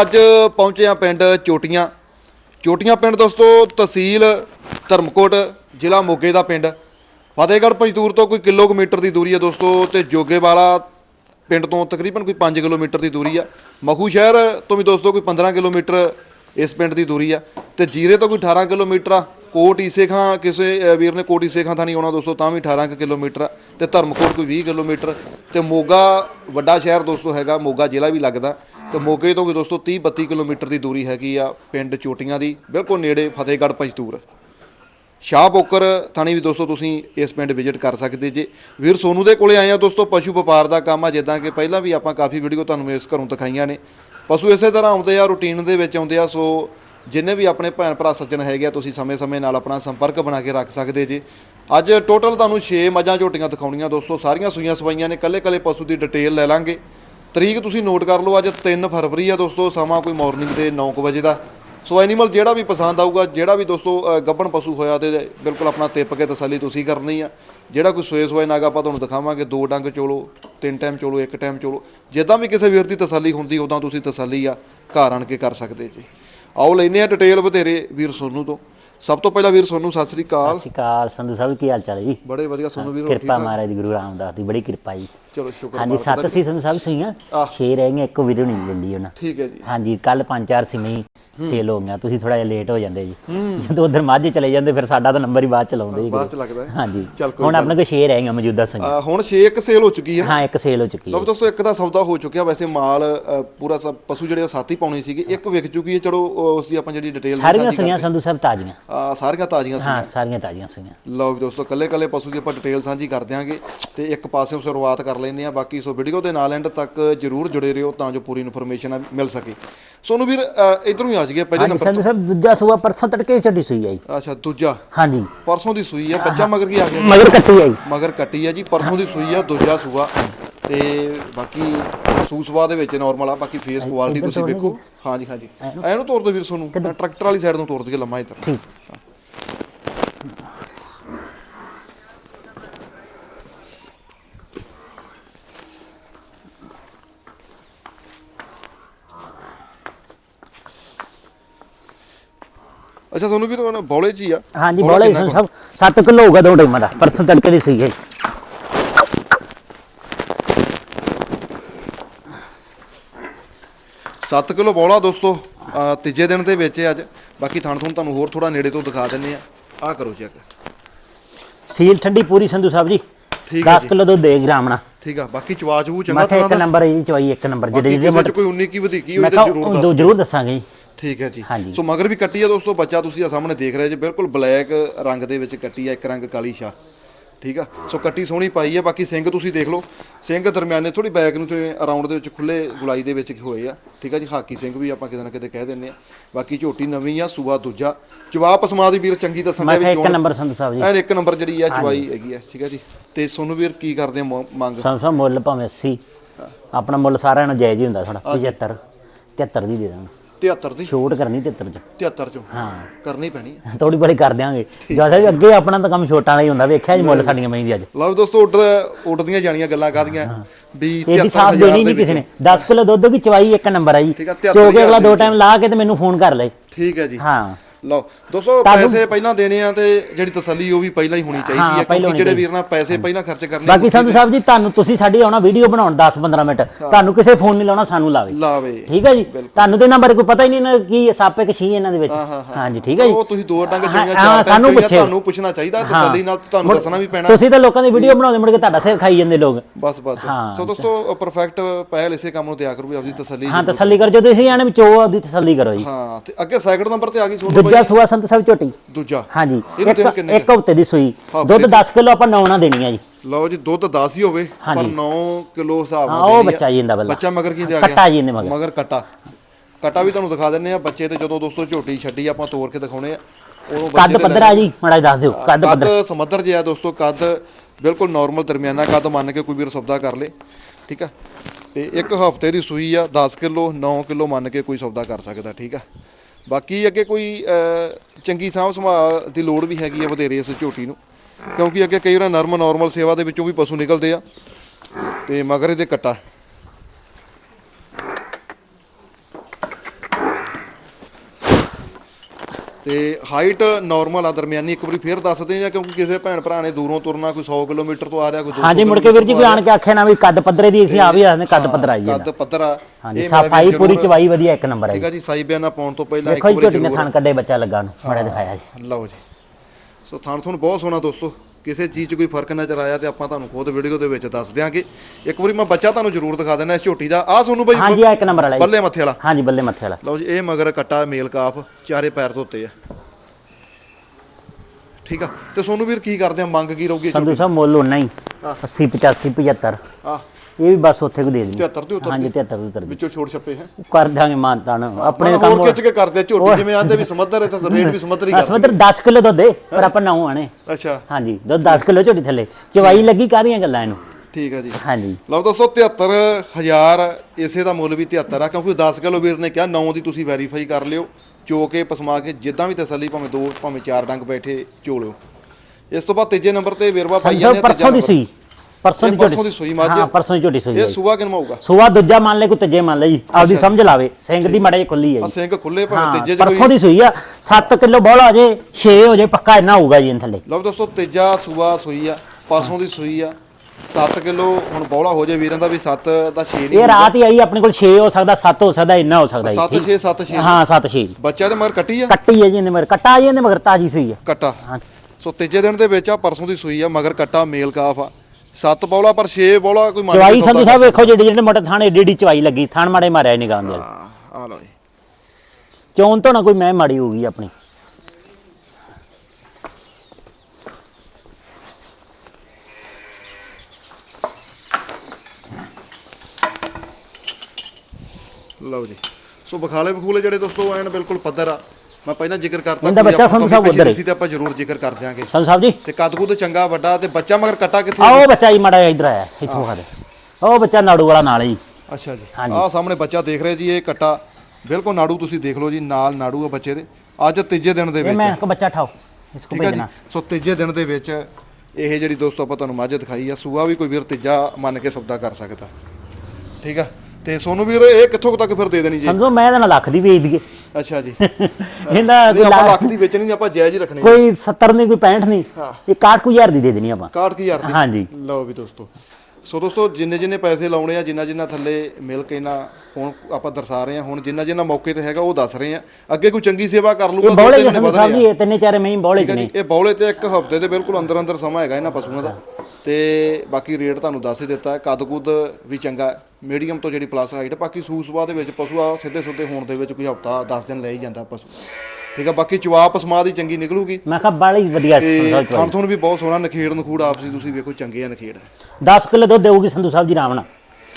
ਅੱਜ ਪਹੁੰਚੇ ਆ ਪਿੰਡ ਚੋਟੀਆਂ। ਚੋਟੀਆਂ ਪਿੰਡ ਦੋਸਤੋ, ਤਹਿਸੀਲ ਧਰਮਕੋਟ, ਜ਼ਿਲ੍ਹਾ ਮੋਗੇ ਦਾ ਪਿੰਡ। ਫਤਿਹਗੜ੍ਹ ਪੰਜਤੂਰ ਤੋਂ ਕੋਈ ਕਿਲੋਮੀਟਰ ਦੀ ਦੂਰੀ ਹੈ ਦੋਸਤੋ ਤੇ ਜੋਗੇਵਾਲਾ ਪਿੰਡ ਤੋਂ ਤਕਰੀਬਨ ਕੋਈ 5 ਕਿਲੋਮੀਟਰ ਦੀ ਦੂਰੀ ਆ ਮਖੂ ਸ਼ਹਿਰ ਤੋਂ ਵੀ ਦੋਸਤੋ ਕੋਈ 15 ਕਿਲੋਮੀਟਰ ਇਸ ਪਿੰਡ ਦੀ ਦੂਰੀ ਆ ਤੇ ਜੀਰੇ ਤੋਂ ਕੋਈ 18 ਕਿਲੋਮੀਟਰ ਆ। ਕੋਟ ਈਸੇਖਾਂ ਕਿਸੇ ਵੀਰ ਨੇ ਕੋਟ ਈਸੇਖਾਂ ਥਾਂ ਨਹੀਂ ਆਉਣਾ ਦੋਸਤੋ, ਤਾਂ ਵੀ 18 ਕੁ ਕਿਲੋਮੀਟਰ ਆ। ਤੇ ਧਰਮਕੋਟ ਕੋਈ 20 ਕਿਲੋਮੀਟਰ। ਤੇ ਮੋਗਾ ਵੱਡਾ ਸ਼ਹਿਰ ਦੋਸਤੋ ਹੈਗਾ, ਮੋਗਾ ਜ਼ਿਲ੍ਹਾ ਵੀ ਲੱਗਦਾ। ਤੇ ਮੋਗੇ ਤੋਂ ਵੀ ਦੋਸਤੋ 30 32 ਕਿਲੋਮੀਟਰ ਦੀ ਦੂਰੀ ਹੈਗੀ ਆ ਪਿੰਡ ਚੋਟੀਆਂ ਦੀ, ਬਿਲਕੁਲ ਨੇੜੇ ਫਤਿਹਗੜ੍ਹ ਪੰਜਤੂਰ। ਸ਼ਾਹ ਬੋਕਰ ਥਾਣੀ ਵੀ ਦੋਸਤੋ ਤੁਸੀਂ ਇਸ ਪਿੰਡ ਵਿਜ਼ਿਟ ਕਰ ਸਕਦੇ ਜੇ। ਵੀਰ ਸੋਨੂ ਦੇ ਕੋਲੇ ਆਏ ਆ ਦੋਸਤੋ, ਪਸ਼ੂ ਵਪਾਰ ਦਾ ਕੰਮ ਆ, ਜਿੱਦਾਂ ਕਿ ਪਹਿਲਾਂ ਵੀ ਆਪਾਂ ਕਾਫੀ ਵੀਡੀਓ ਤੁਹਾਨੂੰ ਇਸ ਘਰੋਂ ਦਿਖਾਈਆਂ ਨੇ। ਪਸ਼ੂ ਇਸੇ ਤਰ੍ਹਾਂ ਆਉਂਦੇ ਆ ਰੂਟੀਨ ਦੇ ਵਿੱਚ ਆਉਂਦੇ ਆ, ਸੋ ਜਿੰਨੇ ਵੀ ਆਪਣੇ ਭੈਣ ਭਰਾ, ਸੱਜਣ ਹੈਗੇ ਆ, ਤੁਸੀਂ ਸਮੇਂ-ਸਮੇਂ ਨਾਲ ਆਪਣਾ ਸੰਪਰਕ ਬਣਾ ਕੇ ਰੱਖ ਸਕਦੇ ਜੇ। ਅੱਜ ਟੋਟਲ ਤੁਹਾਨੂੰ 6 ਮੱਝਾਂ, ਝੋਟੀਆਂ ਦਿਖਾਉਣੀਆਂ ਦੋਸਤੋ, ਸਾਰੀਆਂ ਸੂਈਆਂ ਸਵਾਈਆਂ ਨੇ ਕੱਲੇ-ਕੱਲੇ ਪਸ਼ੂ ਦੀ ਡਿਟੇਲ ਲੈ ਲਾਂਗੇ। ਤਰੀਕ ਤੁਸੀਂ ਨੋਟ ਕਰ ਲਓ ਅੱਜ 3 ਫਰਵਰੀ ਆ ਦੋਸਤੋ ਸਮਾਂ ਕੋਈ ਮਾਰਨਿੰਗ ਦੇ 9 ਵਜੇ ਦਾ। ਸੋ ਐਨੀਮਲ ਜਿਹੜਾ ਵੀ ਪਸੰਦ ਆਊਗਾ ਜਿਹੜਾ ਵੀ ਦੋਸਤੋ ਗੱਭਣ ਪਸ਼ੂ ਹੋਇਆ ਤੇ ਬਿਲਕੁਲ ਆਪਣਾ ਤਿੱਪ ਕੇ ਤਸੱਲੀ ਤੁਸੀਂ ਕਰਨੀ ਆ। ਜਿਹੜਾ ਕੋਈ ਸੋਏ ਸੋਏ ਨਾਗਾ ਆਪਾਂ ਤੁਹਾਨੂੰ ਦਿਖਾਵਾਂਗੇ ਦੋ ਡੰਗ ਚੋਲੋ ਤਿੰਨ ਟਾਈਮ ਚੋਲੋ ਇੱਕ ਟਾਈਮ ਚੋਲੋ। ਜਿੱਦਾਂ ਵੀ ਕਿਸੇ ਵੀਰ ਦੀ ਤਸੱਲੀ ਹੁੰਦੀ ਉਦਾਂ ਤੁਸੀਂ ਤਸੱਲੀ ਆ ਘਰ ਆਣ ਕੇ ਕਰ ਸਕਦੇ ਜੀ। ਆਓ ਲੈਨੇ ਆ ਡਿਟੇਲ ਬਥੇਰੇ ਵੀਰ ਸੋਨੂ ਤੋਂ। ਸਭ ਤੋਂ ਪਹਿਲਾਂ ਵੀਰ ਸੋਨੂ ਸਤਿ ਸ੍ਰੀ ਅਕਾਲ। ਸਤਿ ਸ਼੍ਰੀ ਅਕਾਲ ਸੰਧੂ ਸਾਹਿਬ ਕੀ ਹਾਲ ਚਾਲ ਹੈ ਜੀ? ਬੜੇ ਵਧੀਆ ਸੋਨੂ ਵੀਰ ਕਿਰਪਾ? ਮਹਾਰਾਜ ਦੀ ਗੁਰੂ ਰਾਮਦਾਸ ਦੀ ਬੜੀ ਕਿਰਪਾ ਜੀ। ਚਲੋ ਸ਼ੁਕਰ ਹਾਂਜੀ ਮਾਲਕ ਸੱਤ ਦਾ। ਸੀ ਸੰਧੂ ਸਾਹਿਬ ਸੂਈਆਂ ਆਹ। ਛੇ ਰਹਿ ਗਈਆਂ ਇੱਕੋ ਵੀਡੀਓ ਨਹੀਂ ਲੈਂਦੀ ਉਹਨਾਂ। ਠੀਕ ਹੈ ਜੀ। ਹਾਂਜੀ ਕੱਲ ਪੰਜ ਚਾਰ ਸਿਮੀ ਸੇਲ ਹੋ। ਗਈਆਂ। ਤੁਸੀਂ ਥੋੜਾ ਜਿਹਾ ਲੇਟ ਹੋ ਜਾਂਦੇ ਜੀ। ਜਦੋਂ ਉਧਰ ਮਾਝੇ ਚਲੇ ਜਾਂਦੇ ਫਿਰ ਸਾਡਾ ਤਾਂ ਨੰਬਰ ਹੀ ਬਾਅਦ ਚ ਲਾਉਂਦੇ ਜੀ ਬਾਅਦ ਚ ਲੱਗਦਾ ਹੈ। ਹਾਂਜੀ। ਚੱਲ ਕੋਈ ਹੁਣ ਆਪਣੇ ਕੋਲ ਛੇ ਰਹਿ ਗਈਆਂ ਮੌਜੂਦਾ ਅ, ਹੁਣ 6 ਇੱਕ ਸੇਲ ਹੋ ਚੁੱਕੀ ਹੈ ਹਾਂ ਇੱਕ ਸੇਲ ਹੋ ਚੁੱਕੀ ਲਓ ਹੈ ਵੀ ਦੋਸਤੋ ਇੱਕ ਦਾ ਸੌਦਾ ਹੋ ਚੁੱਕਿਆ। ਵੈਸੇ ਮਾਲ ਪੂਰਾ ਸਭ ਪਸ਼ੂ ਜਿਹੜੇ ਆ ਸੱਤ ਹੀ ਪਾਉਣੇ ਸੀਗੇ। ਇੱਕ ਵਿਕ ਚੁੱਕੀ ਹੈ। ਚਲੋ ਉਸ ਦੀ ਆਪਾਂ ਜਿਹੜੀ ਡਿਟੇਲ ਸਾਰੀਆਂ ਸੂਈਆਂ ਸੰਧੂ ਸਾਹਿਬ ਤਾਜ਼ੀਆਂ। ਸਾਰੀਆਂ ਤਾਜ਼ੀਆਂ ਹਾਂ ਸਾਰੀਆਂ ਤਾਜ਼ੀਆਂ ਸੂਈਆਂ ਲਓ ਵੀ ਦੋਸਤੋ ਕੱਲੇ ਕੱਲੇ ਪਸ਼ੂ ਦੀ ਆਪਾਂ ਡਿਟੇਲ ਸਾਂਝੀ ਕਰ ਦਿਆਂਗੇ। ਤੇ ਇੱਕ ਪਾਸਿਓਂ ਸ਼ੁਰੂਆਤ ਕਰ ਲੈਂਦੇ ਆ ਬਾਕੀ ਸੋ ਵੀਡੀਓ ਦੇ ਨਾਲ ਐਂਡ ਤੱਕ ਜਰੂਰ ਜੁੜੇ ਰਹੋ ਤਾਂ ਜੋ ਪੂਰੀ ਇਨਫੋਰਮੇਸ਼ਨ ਮਿਲ ਸਕੇ। ਸੋਨੂੰ ਵੀਰ ਇੱਧਰੋਂ ਹੀ ਆ ਜਾਈਏ ਪਹਿਲੇ ਹਾਂਜੀ ਨੰਬਰ ਸੰਧੂ ਸਾਹਿਬ ਦੂਜਾ ਸੂਆ ਪਰਸੋਂ ਤੜਕੇ ਛੱਡੀ ਸੂਈ ਜੀ ਅੱਛਾ ਦੂਜਾ? ਹਾਂਜੀ। ਪਰਸੋਂ ਦੀ ਸੂਈ ਆ ਬੱਚਾ ਮਗਰ ਕੀ ਆ ਗਿਆ? ਮਗਰ ਕੱਟੀ ਜੀ ਮਗਰ ਕੱਟੀ ਆ ਜੀ ਪਰਸੋਂ ਦੀ ਸੂਈ ਆ ਦੂਜਾ ਸੂਆ। ਤੇ ਬਾਕੀ ਸੂਸਵਾ ਦੇ ਵਿੱਚ ਨਾਰਮਲ ਆ ਬਾਕੀ ਫੇਸ ਕੁਆਲਿਟੀ ਤੁਸੀਂ ਵੇਖੋ। ਹਾਂਜੀ ਹਾਂਜੀ। ਐਨੂੰ ਤੋੜ ਦੋ ਵੀਰ ਸੋਨੂੰ। ਟਰੈਕਟਰ ਵਾਲੀ ਸਾਈਡ ਨੂੰ ਤੋੜ ਦਈਏ ਲੰਮਾ ਇੱਧਰ। ਠੀਕ। ਅੱਛਾ ਸੋਨੂੰ ਵੀਰ ਉਹ ਬੌਲੇ ਜੀ ਆ। ਹਾਂਜੀ ਬੌਲਾ ਸਭ 7 ਕਿਲੋ ਹੋਊਗਾ ਦੋ ਟਾਈਮਾਂ ਦਾ ਪਰਸੋਂ ਤੜਕੇ ਦੀ ਸੂਈ ਹੈ? ਸੱਤ ਕਿਲੋ ਬੌਲਾ ਦੋਸਤੋ ਅਹ ਤੀਜੇ ਦਿਨ ਦੇ ਵਿੱਚ ਹੈ ਅੱਜ। ਬਾਕੀ ਥਣ ਥਣ ਤੁਹਾਨੂੰ ਹੋਰ ਥੋੜਾ ਨੇੜੇ ਤੋਂ ਦਿਖਾ ਦਿੰਨੇ ਆ। ਆ ਕਰੋ ਚੈੱਕ ਸੀਲ ਠੰਡੀ ਪੂਰੀ ਸੰਧੂ ਸਾਹਿਬ ਜੀ। ਠੀਕ ਹੈ 10 ਕਿਲੋ ਦੁੱਧ ਦੇ ਗ੍ਰਾਮਣਾ ਠੀਕ ਆ ਬਾਕੀ ਚਵਾ ਚਵੂ ਚੰਗਾ ਮੈਂ ਤਰ੍ਹਾਂ ਇੱਕ ਦਾ। ਨੰਬਰ ਹੈ ਜੀ ਚਵਾਈ ਇੱਕ ਨੰਬਰ ਜਿਹੜੇ ਬਾਕੀ ਕਿਸੇ ਚ ਕੋਈ 19 ਕੀ ਵਧੇਗੀ ਮੈਂ ਉਹਦੇ ਕਿਹਾ ਜ਼ਰੂਰ ਦੱਸ ਦੱਸਾਂਗੇ ਜੀ। ਠੀਕ ਹੈ ਜੀ। ਹਾਂਜੀ। ਸੋ ਮਗਰ ਵੀ ਕੱਟੀ ਆ ਦੋਸਤੋ ਬੱਚਾ ਤੁਸੀਂ ਆ ਸਾਹਮਣੇ ਦੇਖ ਰਹੇ ਜੀ ਬਿਲਕੁਲ ਬਲੈਕ ਰੰਗ ਦੇ ਵਿੱਚ ਕੱਟੀ ਆ ਇੱਕ ਰੰਗ ਕਾਲੀ ਸ਼ਾ। ਠੀਕ ਆ? ਸੋ ਕੱਟੀ ਸੋਹਣੀ ਪਾਈ ਆ ਬਾਕੀ ਸਿੰਘ ਤੁਸੀਂ ਦੇਖ ਲਓ। ਸਿੰਘ ਦਰਮਿਆਨੇ ਥੋੜੀ ਬੈਕ ਨੂੰ ਤੇ ਅਰਾਊਂਡ ਦੇ ਵਿੱਚ ਖੁੱਲੇ ਗੁਲਾਈ ਦੇ ਵਿੱਚ ਹੋਏ ਆ। ਠੀਕ ਆ ਜੀ? ਹਾਕੀ ਸਿੰਘ ਵੀ ਆਪਾਂ ਕਿਤੇ ਨਾ ਕਿਤੇ ਕਹਿ ਦਿੰਨੇ ਆ। ਬਾਕੀ ਝੋਟੀ ਨਵੀਂ ਆ ਸੂਆ ਦੂਜਾ। ਜਵਾਬ ਪਸਮਾ ਦੀ ਵੀਰ ਚੰਗੀ ਦੱਸਣ ਦੇ ਵਿੱਚ ਇੱਕ ਨੰਬਰ ਸੰਧੂ ਸਾਹਿਬ ਜੀ। ਐਨ ਇੱਕ ਨੰਬਰ ਜਿਹੜੀ ਆ ਚਵਾਈ ਹੈਗੀ ਆ। ਠੀਕ ਆ ਜੀ? ਤੇ ਸੋਨੂੰ ਵੀਰ ਕੀ ਕਰਦੇ ਆ ਮੰਗ? ਸੰਧੂ ਸਾਹਿਬ ਮੁੱਲ ਭਾਵੇਂ 80 ਆਪਣਾ ਮੁੱਲ ਸਾਰਿਆਂ ਨੂੰ ਜਾਇਜ਼ ਹੀ ਹੁੰਦਾ ਥੋੜਾ 75 73 ਦੀ ਦੇ ਦਾਂਗੇ। 73 ਦੀ। ਛੋਟ ਕਰਨੀ 73 ਚ। 73 ਚੋਂ। ਹਾਂ। ਕਰਨੀ ਪੈਣੀ ਆ। ਥੋੜੀ ਬੜੀ ਕਰ ਦਿਆਂਗੇ। ਜ਼ਿਆਦਾ ਵੀ ਅੱਗੇ ਆਪਣਾ ਤਾਂ ਕੰਮ ਛੋਟਾ ਵਾਲਾ ਹੀ ਹੁੰਦਾ ਵੇਖਿਆ ਜੀ ਮੁੱਲ ਸਾਡੀਆਂ ਮਹੀਂ ਦੀ ਅੱਜ। ਲਓ ਦੋਸਤੋ ਉੱਡ ਉੱਡਦੀਆਂ ਜਾਣੀਆਂ ਗੱਲਾਂ ਕਾਦੀਆਂ ਵੀ ਇਹਦੀ ਸਾਫ਼ 73,000 ਦੇਣੀ ਨਹੀਂ ਕਿਸੇ। ਨੇ। 10 ਕਿਲੋ ਦੁੱਧ ਦੀ ਚਵਾਈ ਇੱਕ ਨੰਬਰ ਆ ਜੀ। 73,000 ਚੋਕੇ ਅਗਲਾ ਦੇ ਟਾਈਮ ਲਾ ਕੇ ਤੇ ਮੈਨੂੰ ਫੋਨ ਕਰ ਲੈ। ਠੀਕ ਹੈ ਜੀ। ਹਾਂ। ਲਓ ਦੋਸਤੋ ਪੈਸੇ ਪਹਿਲਾਂ ਦੇਣੇ ਆ ਤੇ ਜਿਹੜੀ ਤਸੱਲੀ ਉਹ ਵੀ ਪਹਿਲਾਂ ਹੀ ਹੋਣੀ ਚਾਹੀਦੀ ਹਾਂ, ਪਹਿਲਾਂ ਕਿਉਂਕਿ ਹੋਣੀ ਜਿਹੜੇ ਵੀਰ ਨਾਲ ਪੈਸੇ ਪਹਿਲਾਂ ਖਰਚ ਕਰਨੇ ਬਾਕੀ ਸੰਧੂ ਸਾਹਿਬ ਜੀ ਤੁਹਾਨੂੰ ਤੁਸੀਂ ਸਾਡੀ ਆਉਣਾ ਵੀਡੀਓ ਬਣਾਉਣ 10 15 ਮਿੰਟ। ਤੁਹਾਨੂੰ ਕਿਸੇ ਫੋਨ ਨਹੀਂ ਲਾਉਣਾ ਸਾਨੂੰ ਲਾਵੇ। ਲਾਵੇ। ਠੀਕ ਹੈ ਜੀ? ਤੁਹਾਨੂੰ ਤੇ ਇਹਨਾਂ ਬਾਰੇ ਕੋਈ ਪਤਾ ਹੀ ਨਹੀਂ ਨਾ ਕੀ ਸਾਪੇ ਕਿ ਛੀ ਇਹਨਾਂ ਦੇ ਵਿੱਚ। ਹਾਂ, ਹਾਂ, ਹਾਂ। ਹਾਂਜੀ ਠੀਕ ਹੈ ਜੀ? ਉਹ ਤੁਸੀਂ ਦੋ ਡੰਗ ਹਾਂ, ਚੰਗੀਆਂ ਹਾਂ, ਚਾਰ ਸਾਨੂੰ ਟਾਈਮ ਪੁੱਛੇ ਤੁਹਾਨੂੰ ਪੁੱਛਣਾ ਚਾਹੀਦਾ ਤਸੱਲੀ ਨਾਲ ਤੁਹਾਨੂੰ ਮੁੜ- ਦੱਸਣਾ ਵੀ ਪੈਣਾ। ਤੁਸੀਂ ਤਾਂ ਲੋਕਾਂ ਦੀ ਵੀਡੀਓ ਬਣਾਉਂਦੇ ਮੁੜ ਕੇ ਤੁਹਾਡਾ ਸਿਰ ਖਾਈ ਜਾਂਦੇ ਲੋਕ। ਬਸ ਬਸ। ਹਾਂ, ਸੋ ਦੋਸਤੋ ਪਰਫੈਕਟ ਪਹਿਲ ਇਸੇ ਕੰਮ ਨੂੰ ਤਿਆਗ ਕਰੂ ਵੀ ਆਪਦੀ ਤਸੱਲੀ ਹਾਂ ਤਸੱਲੀ ਕਰੋ। ਜਦੋਂ ਤੁਸੀਂ ਆਣੇ ਵਿੱਚ ਉਹ ਆਪਦੀ ਤਸੱਲੀ ਕਰੋ ਜੀ। ਹਾਂ ਤੇ ਅੱਗੇ ਸੈਕਿੰਡ ਨੰਬਰ ਤੇ ਆ ਗਈ ਸੋਨੂੰ ਦੂਜਾ ਸੂਆ ਸੰਤ ਸਾਹਿਬ ਝੋਟੀ। ਦੂਜਾ। ਹਾਂਜੀ। ਇਹਨੂੰ ਦਿਨ ਇੱਕ ਹਫ਼ਤੇ ਦੀ ਸੂਈ। ਦੁੱਧ 10 ਕਿਲੋ ਆਪਾਂ ਨੌਣਾ ਦੇਣੀ ਆ ਜੀ। ਲਓ ਜੀ ਦੁੱਧ 10 ਹੀ ਹੋਵੇ ਪਰ 9 ਕਿਲੋ ਹਿਸਾਬ ਨਾਲ ਹਾਂ, ਉਹ ਦੇਣੀ ਆ। ਬੱਚਾ ਜੀ ਇਹਦਾ ਬੱਲਾ। ਬੱਚਾ ਮਗਰ ਕੀ ਦੇ ਆ ਗਿਆ? ਕੱਟਾ ਜੀ ਇਹਦੇ ਮਗਰ। ਮਗਰ ਕਟਾ। ਕਟਾ ਵੀ ਤੁਹਾਨੂੰ ਦਿਖਾ ਦਿੰਨੇ ਆ ਬੱਚੇ ਤੇ ਜਦੋਂ ਦੋਸਤੋ ਝੋਟੀ ਛੱਡੀ ਆਪਾਂ ਤੋੜ ਕੇ ਦਿਖਾਉਣੇ ਆ। ਉਦੋਂ ਬੱਚੇ ਕੱਦ ਦੇ ਪੱਧਰ ਆ ਜੀ ਮਾੜਾ ਜਿਹਾ ਦੱਸ ਦਿਓ ਕੱਦ ਕੱਦ ਪੱਧਰ। ਸਮੁੰਦਰ ਜਿਹਾ ਦੋਸਤੋ ਕੱਦ ਬਿਲਕੁਲ ਨਾਰਮਲ ਦਰਮਿਆਨਾ ਕੱਦ ਮੰਨ ਕੇ ਕੋਈ ਵੀਰ ਸੌਦਾ ਕਰ ਲੇ ਠੀਕ ਆ? ਤੇ ਇੱਕ ਹਫ਼ਤੇ ਦੀ ਸੂਈ ਆ 10 ਕਿਲੋ 9 ਕਿਲੋ ਮੰਨ ਕੇ ਕੋਈ ਸੌਦਾ ਕਰ ਸਕਦਾ ਠੀਕ ਆ? ਬਾਕੀ ਅੱਗੇ ਕੋਈ ਚੰਗੀ ਸਾਂਭ ਸੰਭਾਲ ਦੀ ਲੋੜ ਵੀ ਹੈਗੀ ਆ ਵਧੇਰੇ ਇਸ ਝੋਟੀ ਨੂੰ। ਕਿਉਂਕਿ ਅੱਗੇ ਕਈ ਵਾਰ ਨਰਮ ਨਾਰਮਲ ਸੇਵਾ ਦੇ ਵਿੱਚੋਂ ਵੀ ਪਸ਼ੂ ਨਿਕਲਦੇ ਆ। ਤੇ ਮਗਰ ਇਹਦੇ ਕੱਟਾ। ਤੇ ਹਾਈਟ ਨਾਰਮਲ ਆ ਦਰਮਿਆਨੀ ਇੱਕ ਵਾਰੀ ਫੇਰ ਦੱਸਦੇ ਆ ਕਿਉਂਕਿ ਕਿਸੇ ਭੈਣ ਭਰਾ ਨੇ ਦੂਰੋਂ ਤੁਰਨਾ ਕੋਈ 100 ਕਿਲੋਮੀਟਰ ਤੋਂ ਆ ਰਿਹਾ ਕੋਈ 200 ਹਾਂਜੀ ਮੁੜ ਕੇ ਵੀਰ ਜੀ ਕੋਈ ਆਣ ਕੇ ਆਖੇ ਨਾ ਵੀ ਕੱਦ ਪੱਧਰੇ ਦੀ ਅਸੀਂ ਆ ਵੀ ਆਖਦੇ ਕੱਦ ਪੱਧਰ ਆਈ ਕੱਦ ਪੱਧਰ ਹਾਂਜੀ ਸਫ਼ਾਈ ਪੂਰੀ ਚਵਾਈ ਵਧੀਆ ਇੱਕ ਨੰਬਰ ਹੈ ਠੀਕ ਆ ਜੀ ਸਾਈ ਬਿਆਨਾ ਪਾਉਣ ਤੋਂ ਪਹਿਲਾਂ ਇੱਕ ਦੇਖੋ ਜੀ ਵਾਰੀ ਥਣ ਕੱਢੇ ਬੱਚਾ ਲੱਗਾ ਨੂੰ ਬੜਾ ਦਿਖਾਇਆ ਜੀ। ਲਓ ਜੀ। ਸੋ ਥਾਣ ਤੁਹਾਨੂੰ ਬਹੁਤ ਸੋਹਣਾ ਦੋਸਤੋ। ਕਿਸੇ ਚੀਜ਼ 'ਚ ਕੋਈ ਫ਼ਰਕ ਨਜ਼ਰ ਆਇਆ ਤੇ ਆਪਾਂ ਤੁਹਾਨੂੰ ਖੁਦ ਵੀਡੀਓ ਦੇ ਵਿੱਚ ਦੱਸ ਦਿਆਂਗੇ। ਇੱਕ ਵਾਰੀ ਮੈਂ ਬੱਚਾ ਤੁਹਾਨੂੰ ਜ਼ਰੂਰ ਦਿਖਾ ਦੇਣਾ ਇਸ ਝੋਟੀ ਦਾ। ਆ ਤੁਹਾਨੂੰ ਬਾਈ ਹਾਂਜੀ ਆ ਇੱਕ ਨੰਬਰ ਵਾਲਾ ਜੀ। ਬੱਲੇ ਮੱਥੇ ਵਾਲਾ। ਹਾਂਜੀ ਬੱਲੇ ਮੱਥੇ ਵਾਲਾ। ਲਓ ਜੀ ਇਹ ਮਗਰ ਕੱਟਾ ਮੇਲ ਕਾਫ ਚਾਰੇ ਪੈਰ ਧੋਤੇ ਆ। ਠੀਕ ਆ? ਤੇ ਸੋਨੂੰ ਵੀਰ ਕੀ ਕਰਦੇ ਆ? ਮੰਗ ਕੀ ਰਹੂਗੀ ਸੰਧੂ ਸਾਹਿਬ ਮੁੱਲ ਉਨਾ ਹੀ। 80 85 75 ਆ ਇਹ ਵੀ ਬਸ ਉੱਥੇ ਕੋ ਦੇ ਦੇਣੀ 73 ਦੇ ਉੱਤਰ ਹਾਂਜੀ 73 ਦੇ ਉੱਤਰ। ਵਿੱਚੋਂ ਛੋੜ ਛੱਪੇ ਹੈ। ਕਰ ਦਾਂਗੇ ਮਾਨਤਾਨ ਆਪਣੇ ਹੋਰ ਕੰਮ ਖਿੱਚ ਕੇ ਕਰਦੇ ਝੋਟੀ ਜਿਵੇਂ ਆਂਦੇ ਵੀ ਸਮੱਧਰ ਹੈ ਤਾਂ ਰੇਟ ਵੀ ਸਮੱਧਰ ਹੀ ਕਰਦੇ। ਅਸਮਤਰ 10 ਕਿਲੋ ਦੁੱਧ ਦੇ ਪਰ ਆਪਾਂ ਨਾ ਆਣੇ। ਅੱਛਾ। ਹਾਂਜੀ ਦੁੱਧ 10 ਕਿਲੋ ਝੋਟੀ ਥੱਲੇ। ਚਵਾਈ ਲੱਗੀ ਕਾਹਦੀਆਂ ਗੱਲਾਂ ਇਹਨੂੰ? ਠੀਕ ਆ ਜੀ। ਹਾਂਜੀ। ਲਓ ਦੋਸਤੋ 73000 ਇਸੇ ਦਾ ਮੁੱਲ ਵੀ 73 ਆ ਕਿਉਂਕਿ 10 ਕਿਲੋ ਵੀਰ ਨੇ ਕਿਹਾ 9 ਦੀ ਤੁਸੀਂ ਵੈਰੀਫਾਈ ਕਰ ਲਿਓ ਚੋ ਕੇ ਪਸਮਾ ਕੇ ਜਿੱਦਾਂ ਵੀ ਤਸੱਲੀ ਭਾਵੇਂ ਦੋ ਭਾਵੇਂ ਚਾਰ ਡੰਗ ਬੈਠੇ ਚੋ ਲਿਓ। ਇਸ ਤੋਂ ਬਾਅਦ ਤੀਜੇ ਨੰਬਰ ਤੇ ਵੇਰਵਾ ਪਾਈ ਜਾਂਦੇ ਆ ਪਰਸੋਂ ਦੀ ਨੰਬਰ। ਪਰਸੋਂ ਦੀ ਪਰਸੋਂ ਝੋਟੀ ਦੀ ਸੂਈ ਮੱਝ। ਹਾਂ ਪਰਸੋਂ ਦੀ ਝੋਟੀ ਸੂਈ ਇਹ ਹੈ ਸੂਆ ਕਿਨਮਾ ਹੋਊਗਾ? ਸੂਆ ਦੂਜਾ ਮੰਨ ਲੈ ਕੋ ਤੀਜੇ ਮੰਨ ਲੈ ਜੀ। ਆਪਦੀ ਸਮਝ ਲਾਵੇ ਸਿੰਘ ਦੀ ਮੜੇ ਖੁੱਲੀ ਹੈ ਆ ਜੀ। ਸਿੰਘ ਖੁੱਲੇ ਭਾਵੇਂ ਹਾਂ ਤੀਜੇ ਚ ਪਰਸੋਂ ਕੋਈ ਦੀ ਸੂਈ ਆ 7 ਕਿਲੋ ਬੋਲਾ ਹੋ ਜੇ 6 ਹੋ ਜੇ ਪੱਕਾ ਇੰਨਾ ਹੋਊਗਾ ਜੀ ਇਹਨਾਂ ਥੱਲੇ। ਲਓ ਦੋਸਤੋ ਤੀਜਾ ਸੂਆ ਸੂਈ ਆ ਪਰਸੋਂ ਦੀ ਸੂਈ ਆ 7 ਕਿਲੋ ਹੁਣ ਬੌਲਾ ਹੋ ਜੇ ਵੀਰਾਂ ਦਾ ਵੀ 7 ਦਾ 6 ਨਹੀਂ ਇਹ ਰਾਤ ਹੀ ਆਈ ਆਪਣੇ ਕੋਲ 6 ਹੋ ਸਕਦਾ 7 ਹੋ ਸਕਦਾ ਇੰਨਾ ਹੋ ਸਕਦਾ 7 6 7 6 ਹਾਂ 7 6 ਬੱਚਾ ਦੇ ਮਗਰ ਕੱਟੀ ਆ? ਕੱਟੀ ਹੈ ਜੀ ਇਹਨੇ ਮਗਰ ਕੱਟਾ ਜੀ ਇਹਨੇ ਮਗਰ ਤਾਜੀ ਸੂਈ ਆ। ਕੱਟਾ। ਹਾਂ। ਸੋ ਤੀਜੇ ਦਿਨ ਦੇ ਵਿੱਚ ਆ ਪਰਸੋਂ ਦੀ ਸੂਈ ਆ ਮਗਰ ਕੱਟਾ ਮੇਲ ਕਾਫ ਆ। 7 ਬੌਲਾ ਪਰ 6 ਬੌਲਾ ਕੋਈ ਕੇ ਚਵਾਈ ਸੰਧੂ ਸਾਹਿਬ ਵੇਖੋ ਜਿਹੜੇ ਜਿਹੜੇ ਮੋਟੇ ਥਾਣੇ ਏਡੀ ਏਡੀ ਚਵਾਈ ਲੱਗੀ ਥਾਣ ਮਾੜੇ ਮਾਰਿਆ ਨਿਗਾਹ ਦੇ ਹਾਂ, ਆ ਲਓ ਜੀ। ਚੋਣ ਤੋਂ ਨਾ ਕੋਈ ਮੈਂ ਮਾੜੀ ਹੋਊਗੀ ਆਪਣੀ। ਲਓ ਜੀ। ਸੋ ਬਖਾਲੇ ਬਖੂਲੇ ਜਿਹੜੇ ਦੋਸਤੋ ਐਨ ਬਿਲਕੁਲ ਪੱਧਰ ਆ। ਮੈਂ ਪਹਿਲਾਂ ਜ਼ਿਕਰ ਕਰਤਾ ਕੋਈ ਬੱਚਾ ਸੰਧੂ ਸਾਹਿਬ ਉੱਧਰ ਹੈ। ਸੀ ਤੇ ਆਪਾਂ ਜ਼ਰੂਰ ਜ਼ਿਕਰ ਕਰ ਦਿਆਂਗੇ। ਸੰਧੂ ਸਾਹਿਬ ਜੀ। ਤੇ ਕੱਦ ਕੁੱਦ ਚੰਗਾ ਵੱਡਾ ਤੇ ਬੱਚਾ ਮਗਰ ਕੱਟਾ ਕਿੱਥੇ ਆਓ ਬੱਚਾ ਜੀ ਮਾੜਾ ਜਿਹਾ ਇੱਧਰ ਆਇਆ ਇੱਥੋਂ ਖਾ ਦੇ ਉਹ ਬੱਚਾ ਨਾੜੂ ਵਾਲਾ ਨਾਲ ਹੀ। ਅੱਛਾ ਜੀ। ਹਾਂਜੀ। ਆਹ ਸਾਹਮਣੇ ਬੱਚਾ ਦੇਖ ਰਹੇ ਜੀ ਇਹ ਕੱਟਾ। ਬਿਲਕੁਲ ਨਾੜੂ ਤੁਸੀਂ ਦੇਖ ਲਓ ਜੀ ਨਾਲ ਨਾੜੂ ਆ ਬੱਚੇ ਦੇ। ਅੱਜ ਤੀਜੇ ਦਿਨ ਦੇ ਇਹ ਵਿੱਚ। ਮੈਂ ਇੱਕ ਬੱਚਾ ਠਾਓ ਇਸ ਕੋ ਠੀਕ ਹੈ ਜੀ। ਭੇਜਣਾ। ਸੋ ਤੀਜੇ ਦਿਨ ਦੇ ਵਿੱਚ ਇਹ ਜਿਹੜੀ ਦੋਸਤੋ ਆਪਾਂ ਤੁਹਾਨੂੰ ਮੱਝ ਦਿਖਾਈ ਆ ਸੂਆ ਵੀ ਕੋਈ ਵੀਰ ਤੀਜਾ ਮੰਨ ਕੇ ਸੌਦਾ ਕਰ ਸਕਦਾ। ਠੀਕ ਆ? ਤੇ ਸੋਨੂੰ ਵੀਰ ਇਹ ਕਿੱਥੋਂ ਕੁ ਤੱਕ ਫਿਰ ਦੇ ਦੇਣੀ ਜੀ? ਸਮਝੋ ਮੈਂ ਇਹਦਾ ਨਾਲ ਲੱਖ ਦੀ ਵੇਚ ਦਈਏ। ਅੱਛਾ ਜੀ। ਇਹਦਾ ਨਹੀਂ ਆਪਾਂ ਲੱਖ ਦੀ ਵੇਚਣੀ ਨਹੀਂ ਆਪਾਂ ਜਾਇਜ਼ ਹੀ ਰੱਖਣੀ ਕੋਈ 70 ਨਹੀਂ ਕੋਈ 65 ਨਹੀਂ ਹਾਂ। ਇਹ 61000 ਦੀ ਦੇ ਦੇਣੀ ਆਪਾਂ। 61000 ਦੀ। ਹਾਂਜੀ। ਲਓ ਵੀ ਦੋਸਤੋ। ਸੋ ਦੋਸਤੋ ਜਿੰਨੇ ਜਿੰਨੇ ਪੈਸੇ ਲਾਉਣੇ ਆ ਜਿੰਨਾ ਜਿੰਨਾ ਥੱਲੇ ਮਿਲ ਕੇ ਨਾ ਹੁਣ ਆਪਾਂ ਦਰਸਾ ਰਹੇ ਆ ਹੁਣ ਜਿੰਨਾ ਜਿੰਨਾ ਮੌਕੇ ਤੇ ਹੈਗਾ ਉਹ ਦੱਸ ਰਹੇ ਆ। ਅੱਗੇ ਕੋਈ ਚੰਗੀ ਸੇਵਾ ਕਰ ਲੂਗਾ ਬੌਲੇ ਜਸਨ ਵਧ ਰਹੇ। ਆ ਇਹ ਤਿੰਨੇ ਚਾਰੇ ਮੈਂ ਬੌਲੇ ਠੀਕ ਚ ਹੈ ਨੇ ਜੀ ਇਹ ਬੌਲੇ ਤੇ ਇੱਕ ਹਫ਼ਤੇ ਦੇ ਬਿਲਕੁਲ ਅੰਦਰ ਅੰਦਰ ਸਮਾਂ ਹੈਗਾ ਇਹਨਾਂ ਪਸ਼ੂਆਂ ਦਾ। ਤੇ ਬਾਕੀ ਰੇਟ ਤੁਹਾਨੂੰ ਦੱਸ ਹੀ ਦਿੱਤਾ ਕੱਦ ਕੁੱਦ ਵੀ ਚੰਗਾ ਮੀਡੀਅਮ ਤੋਂ ਜਿਹੜੀ ਪਲੱਸ ਹਾਈਟ ਬਾਕੀ ਸੂਸਵਾ ਦੇ ਵਿੱਚ ਪਸ਼ੂ ਆ ਸਿੱਧੇ ਸਿੱਧੇ ਹੋਣ ਦੇ ਵਿੱਚ ਕੋਈ ਹਫਤਾ 10 ਦਿਨ ਲੈ ਹੀ ਜਾਂਦਾ ਪਸ਼ੂ। ਠੀਕ ਆ ਬਾਕੀ ਚਵਾਪ ਸਮਾ ਦੀ ਚੰਗੀ ਨਿਕਲੂਗੀ। ਮੈਂ ਕਿਹਾ ਬਾਲੀ ਵਧੀਆ ਸੰਧੂ ਸਾਹਿਬ ਥਣ ਥਣ ਵੀ ਬਹੁਤ ਸੋਹਣਾ ਨਖੇੜ ਨਖੂੜ ਆਪਸੀ ਤੁਸੀਂ ਵੇਖੋ ਚੰਗੇ ਆ ਨਖੇੜ। 10 ਕਿਲੋ ਦੁੱਧ ਦੇਊਗੀ ਸੰਧੂ ਸਾਹਿਬ ਜੀ ਰਾਮ ਨਾਲ।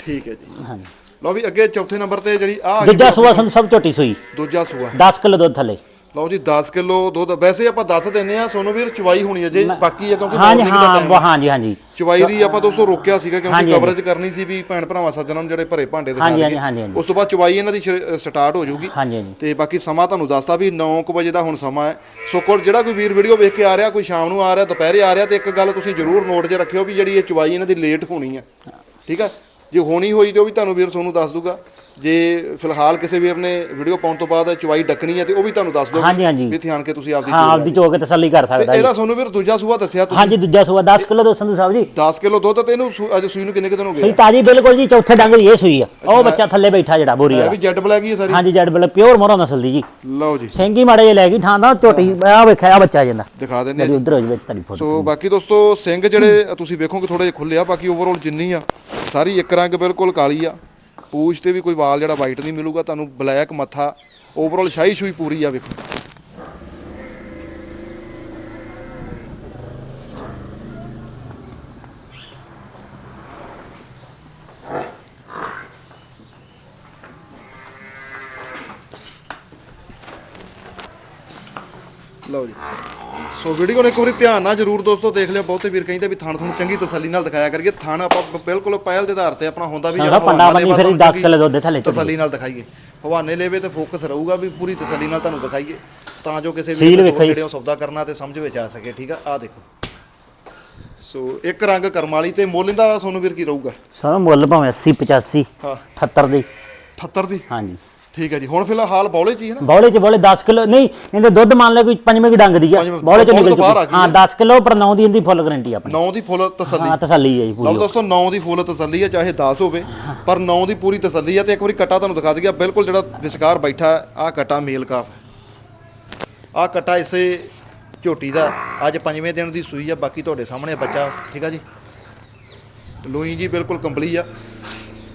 ਠੀਕ ਹੈ ਜੀ। ਹਾਂਜੀ। ਲਓ ਵੀ ਅੱਗੇ ਚੌਥੇ ਨੰਬਰ ਤੇ ਜਿਹੜੀ ਆ ਦੂਜਾ ਸੂਆ ਸੰਧੂ ਸਾਹਿਬ ਝੋਟੀ ਸੂਈ। ਦੂਜਾ ਸੂਆ। 10 ਕਿਲੋ ਦੁੱਧ ਥੱਲੇ। ਲਓ ਜੀ 10 ਕਿਲੋ ਦੁੱਧ। ਵੈਸੇ ਆਪਾਂ ਦੱਸ ਦਿੰਨੇ ਆ ਸੋਨੂੰ ਵੀਰ ਚਵਾਈ ਹੋਣੀ ਅਜੇ ਬਾਕੀ ਆ ਕਿਉਂਕਿ ਹਾਂਜੀ morning ਦਾ ਹਾਂ time ਵਾ- ਹਾਂਜੀ ਹਾਂਜੀ। ਚਵਾਈ ਦੀ ਆਪਾਂ ਦੋਸਤੋ ਰੋਕਿਆ ਸੀਗਾ ਕਿਉਂਕਿ ਹਾਂਜੀ, ਕਵਰੇਜ ਕਰਨੀ ਸੀ ਵੀ ਭੈਣ ਭਰਾਵਾਂ ਸੱਜਣਾਂ ਨੂੰ ਜਿਹੜੇ ਭਰੇ ਭਾਂਡੇ ਦਿਖਾ ਹਾਂਜੀ, ਦਈਏ। ਹਾਂਜੀ, ਹਾਂਜੀ। ਉਸ ਤੋਂ ਬਾਅਦ ਚਵਾਈ ਇਹਨਾਂ ਦੀ ਸਟਾਰਟ ਹੋ ਜਾਊਗੀ। ਹਾਂਜੀ ਹਾਂਜੀ। ਤੇ ਬਾਕੀ ਸਮਾਂ ਤੁਹਾਨੂੰ ਦੱਸਦਾ ਵੀ 9:00 ਵਜੇ ਦਾ ਹੁਣ ਸਮਾਂ ਹੈ। ਸੋ ਕੋਲ ਜਿਹੜਾ ਕੋਈ ਵੀਰ ਵੀਡੀਓ ਵੇਖ ਕੇ ਆ ਰਿਹਾ ਕੋਈ ਸ਼ਾਮ ਨੂੰ ਆ ਰਿਹਾ ਦੁਪਹਿਰੇ ਆ ਰਿਹਾ ਤੇ ਇੱਕ ਗੱਲ ਤੁਸੀਂ ਜ਼ਰੂਰ ਨੋਟ 'ਚ ਰੱਖਿਓ ਵੀ ਜਿਹੜੀ ਇਹ ਚਵਾਈ ਇਹਨਾਂ ਦੀ ਲੇਟ ਹੋਣੀ ਆ ਠੀਕ ਆ ਜੇ ਹੋਣੀ ਹੋਈ ਤੇ ਉਹ ਵੀ ਤੁਹਾਨੂੰ ਵੀਰ ਤੁਹਾਨੂੰ ਦੱਸ ਦੂਗਾ। ਜੇ ਫਿਲਹਾਲ ਕਿਸੇ ਵੀਰ ਨੇ ਵੀਡੀਓ ਪਾਉਣ ਤੋਂ ਬਾਅਦ ਚਵਾਈ ਡੱਕਣੀ ਹੈ ਤੇ ਉਹ ਵੀ ਤੁਹਾਨੂੰ ਦੱਸ ਦੂਗਾ ਹਾਂਜੀ, ਹਾਂਜੀ। ਵੀ ਇੱਥੇ ਆਣ ਕੇ ਤੁਸੀਂ ਆਪਦੀ ਹਾਂ ਆਪਦੀ ਚੋ ਕੇ ਤਸੱਲੀ ਕਰ ਸਕਦਾ ਜੀ। ਇਹਦਾ ਤੁਹਾਨੂੰ ਵੀਰ ਦੂਜਾ ਸੂਆ ਦੱਸਿਆ ਤੁਸੀਂ। ਹਾਂਜੀ ਦੂਜਾ ਸੂਆ 10 ਕਿਲੋ ਦੁੱਧ ਸੰਧੂ ਸਾਹਿਬ ਜੀ। 10 ਕਿਲੋ ਦੁੱਧ ਤੇ ਇਹਨੂੰ ਸੂ- ਅੱਜ ਸੂਈ ਨੂੰ ਕਿੰਨੇ ਕੁ ਦਿਨ ਹੋ ਗਏ? ਸਹੀ ਤਾਜੀ ਬਿਲਕੁਲ ਜੀ ਚੌਥੇ ਡੰਗ ਦੀ ਇਹ ਸੂਈ ਆ। ਉਹ ਬੱਚਾ ਥੱਲੇ ਬੈਠਾ ਜਿਹੜਾ ਬੋਰੀ ਇਹ ਵਾਲਾ। ਵੀ ਜੈਡ ਬਲੈਕ ਹੀ ਹੈ ਸਾਰੀ। ਹਾਂਜੀ ਜੈਡ ਬਿਲ ਪਿਓਰ ਮੋਰਾ ਨਸਲ ਦੀ ਜੀ। ਲਓ ਜੀ। ਸਿੰਘੀ ਮਾੜੇ ਜੇ ਲੈ ਗਈ ਥਾਂ ਦਾ ਝੋਟੀ ਆ ਵੇਖਿਆ ਆ ਬੱਚਾ ਜਾਂਦਾ। ਦਿਖਾ ਦਿੰਦੇ ਆ ਉਧਰ ਹੋ ਜਵੇ ਤੇਰੀ ਫੋਟੋ ਸੋ ਬਾਕੀ ਦੋਸਤੋ ਸਿੰਘ ਜਿਹੜੇ ਤੁਸੀਂ ਵੇਖੋਗੇ ਥੋੜੇ ਜਿਹਾ ਖੁੱਲੇ ਆ ਬਾਕੀ ਓਵਰਆਲ ਜਿੰਨੀ ਆ ਸਾਰੀ ਇੱਕ ਰੰਗ ਬਿਲਕੁਲ ਕਾਲੀ ਆ। ਪੂਛ ਤੇ ਵੀ ਕੋਈ ਵਾਲ ਜਿਹੜਾ ਵਾਈਟ ਨਹੀਂ ਮਿਲੂਗਾ, ਤੁਹਾਨੂੰ ਬਲੈਕ ਮੱਥਾ ਓਵਰਆਲ ਸ਼ਾਹੀ ਸ਼ੂਈ ਪੂਰੀ ਆ ਵੇਖੋ। ਲਓ ਜੀ। ਸੋ ਵੀਡੀਓ ਨੂੰ ਇੱਕ ਵਾਰੀ ਧਿਆਨ ਨਾਲ ਜਰੂਰ ਦੋਸਤੋ ਦੇਖ ਲਿਓ। ਬਹੁਤੇ ਵੀਰ ਕਹਿੰਦੇ ਵੀ ਥਣ ਤੁਹਾਨੂੰ ਚੰਗੀ ਤਸੱਲੀ ਨਾਲ ਦਿਖਾਇਆ ਕਰੀਏ। ਥਣ ਆਪਾਂ ਬਿਲਕੁਲ ਪਹਿਲ ਦੇ ਆਧਾਰ ਤੇ ਆਪਣਾ ਹੁੰਦਾ ਵੀ ਸਾਡਾ ਪੰਡਾ ਲੇਵਾ ਫਿਰ ਤੁਹਾਨੂੰ 10 ਚੰਗੀ ਕਿਲੋ ਦੁੱਧ ਥੱਲੇ ਤਸੱਲੀ ਨਾਲ ਦਿਖਾਈਏ। ਹਵਾਨੇ ਲੈਵੇ ਤੇ ਫੋਕਸ ਰਹੂਗਾ ਵੀ ਪੂਰੀ ਤਸੱਲੀ ਨਾਲ ਤੁਹਾਨੂੰ ਦਿਖਾਈਏ। ਤਾਂ ਜੋ ਕਿਸੇ ਜੀ। ਜਿਹੜੇ ਉਹ ਸੌਦਾ ਕਰਨਾ ਤੇ ਸਮਝ ਵਿੱਚ ਆ ਸਕੇ ਠੀਕ ਆ? ਆ ਦੇਖੋ। ਸੋ ਇੱਕ ਰੰਗ ਕਰਮ ਵਾਲੀ ਤੇ ਮੁੱਲ ਇਹਦਾ ਸੋਨੂੰ ਵੀਰ ਕੀ ਰਹੂਗਾ? ਸਾਰਾ ਮੁੱਲ ਭਾਵੇਂ 80 85 ਹਾਂ। 78 ਦੀ। 78 ਦੀ? ਹਾਂਜੀ। ਠੀਕ ਹੈ ਜੀ। ਹੁਣ ਫਿਲਹਾਲ ਬੌਲੇ ਚ ਹੀ ਹੈ ਨਾ? ਬੌਲੇ ਚ ਬੌਲੇ 10 ਕਿਲੋ ਨਹੀਂ ਇਹਦੇ ਦੁੱਧ ਮੰਨ ਲੈ ਕੋਈ ਪੰਜਵੇਂ ਕੀ ਡੰਗ ਦੀ ਆ। ਪੰਜਵੇਂ- ਬੌਲੇ ਚ ਬੌਲੇ ਨਿਕਲ ਤੋਂ ਬਾਹਰ ਆ ਚੁੱਕੀ ਗਈ ਹਾਂ। 10 ਕਿਲੋ ਪਰ 9 ਦੀ ਇਹਦੀ ਫੁੱਲ ਗਾਰੰਟੀ ਆਪਣੀ। 9 ਦੀ ਫੁੱਲ ਤਸੱਲੀ। ਹਾਂ ਤਸੱਲੀ ਹੈ ਜੀ ਲਓ ਪੂਰੀ ਦੋਸਤੋ 9 ਦੀ ਫੁੱਲ ਤਸੱਲੀ ਹੈ ਚਾਹੇ 10 ਹੋਵੇ ਪਰ 9 ਦੀ ਪੂਰੀ ਤਸੱਲੀ ਹੈ। ਤੇ ਇੱਕ ਵਾਰੀ ਕਟਾ ਤੁਹਾਨੂੰ ਦਿਖਾ ਦਈਏ ਬਿਲਕੁਲ ਜਿਹੜਾ ਵਿਚਕਾਰ ਬੈਠਾ ਆ ਕਟਾ ਮੇਲ ਕਾਫ। ਆ ਕਟਾ ਇਸੇ ਝੋਟੀ ਦਾ ਅੱਜ ਪੰਜਵੇਂ ਦਿਨ ਦੀ ਸੂਈ ਆ ਬਾਕੀ ਤੁਹਾਡੇ ਸਾਹਮਣੇ ਬੱਚਾ ਠੀਕ ਆ ਜੀ? ਲੋਈ ਜੀ ਬਿਲਕੁਲ ਕੰਪਲੀ ਆ।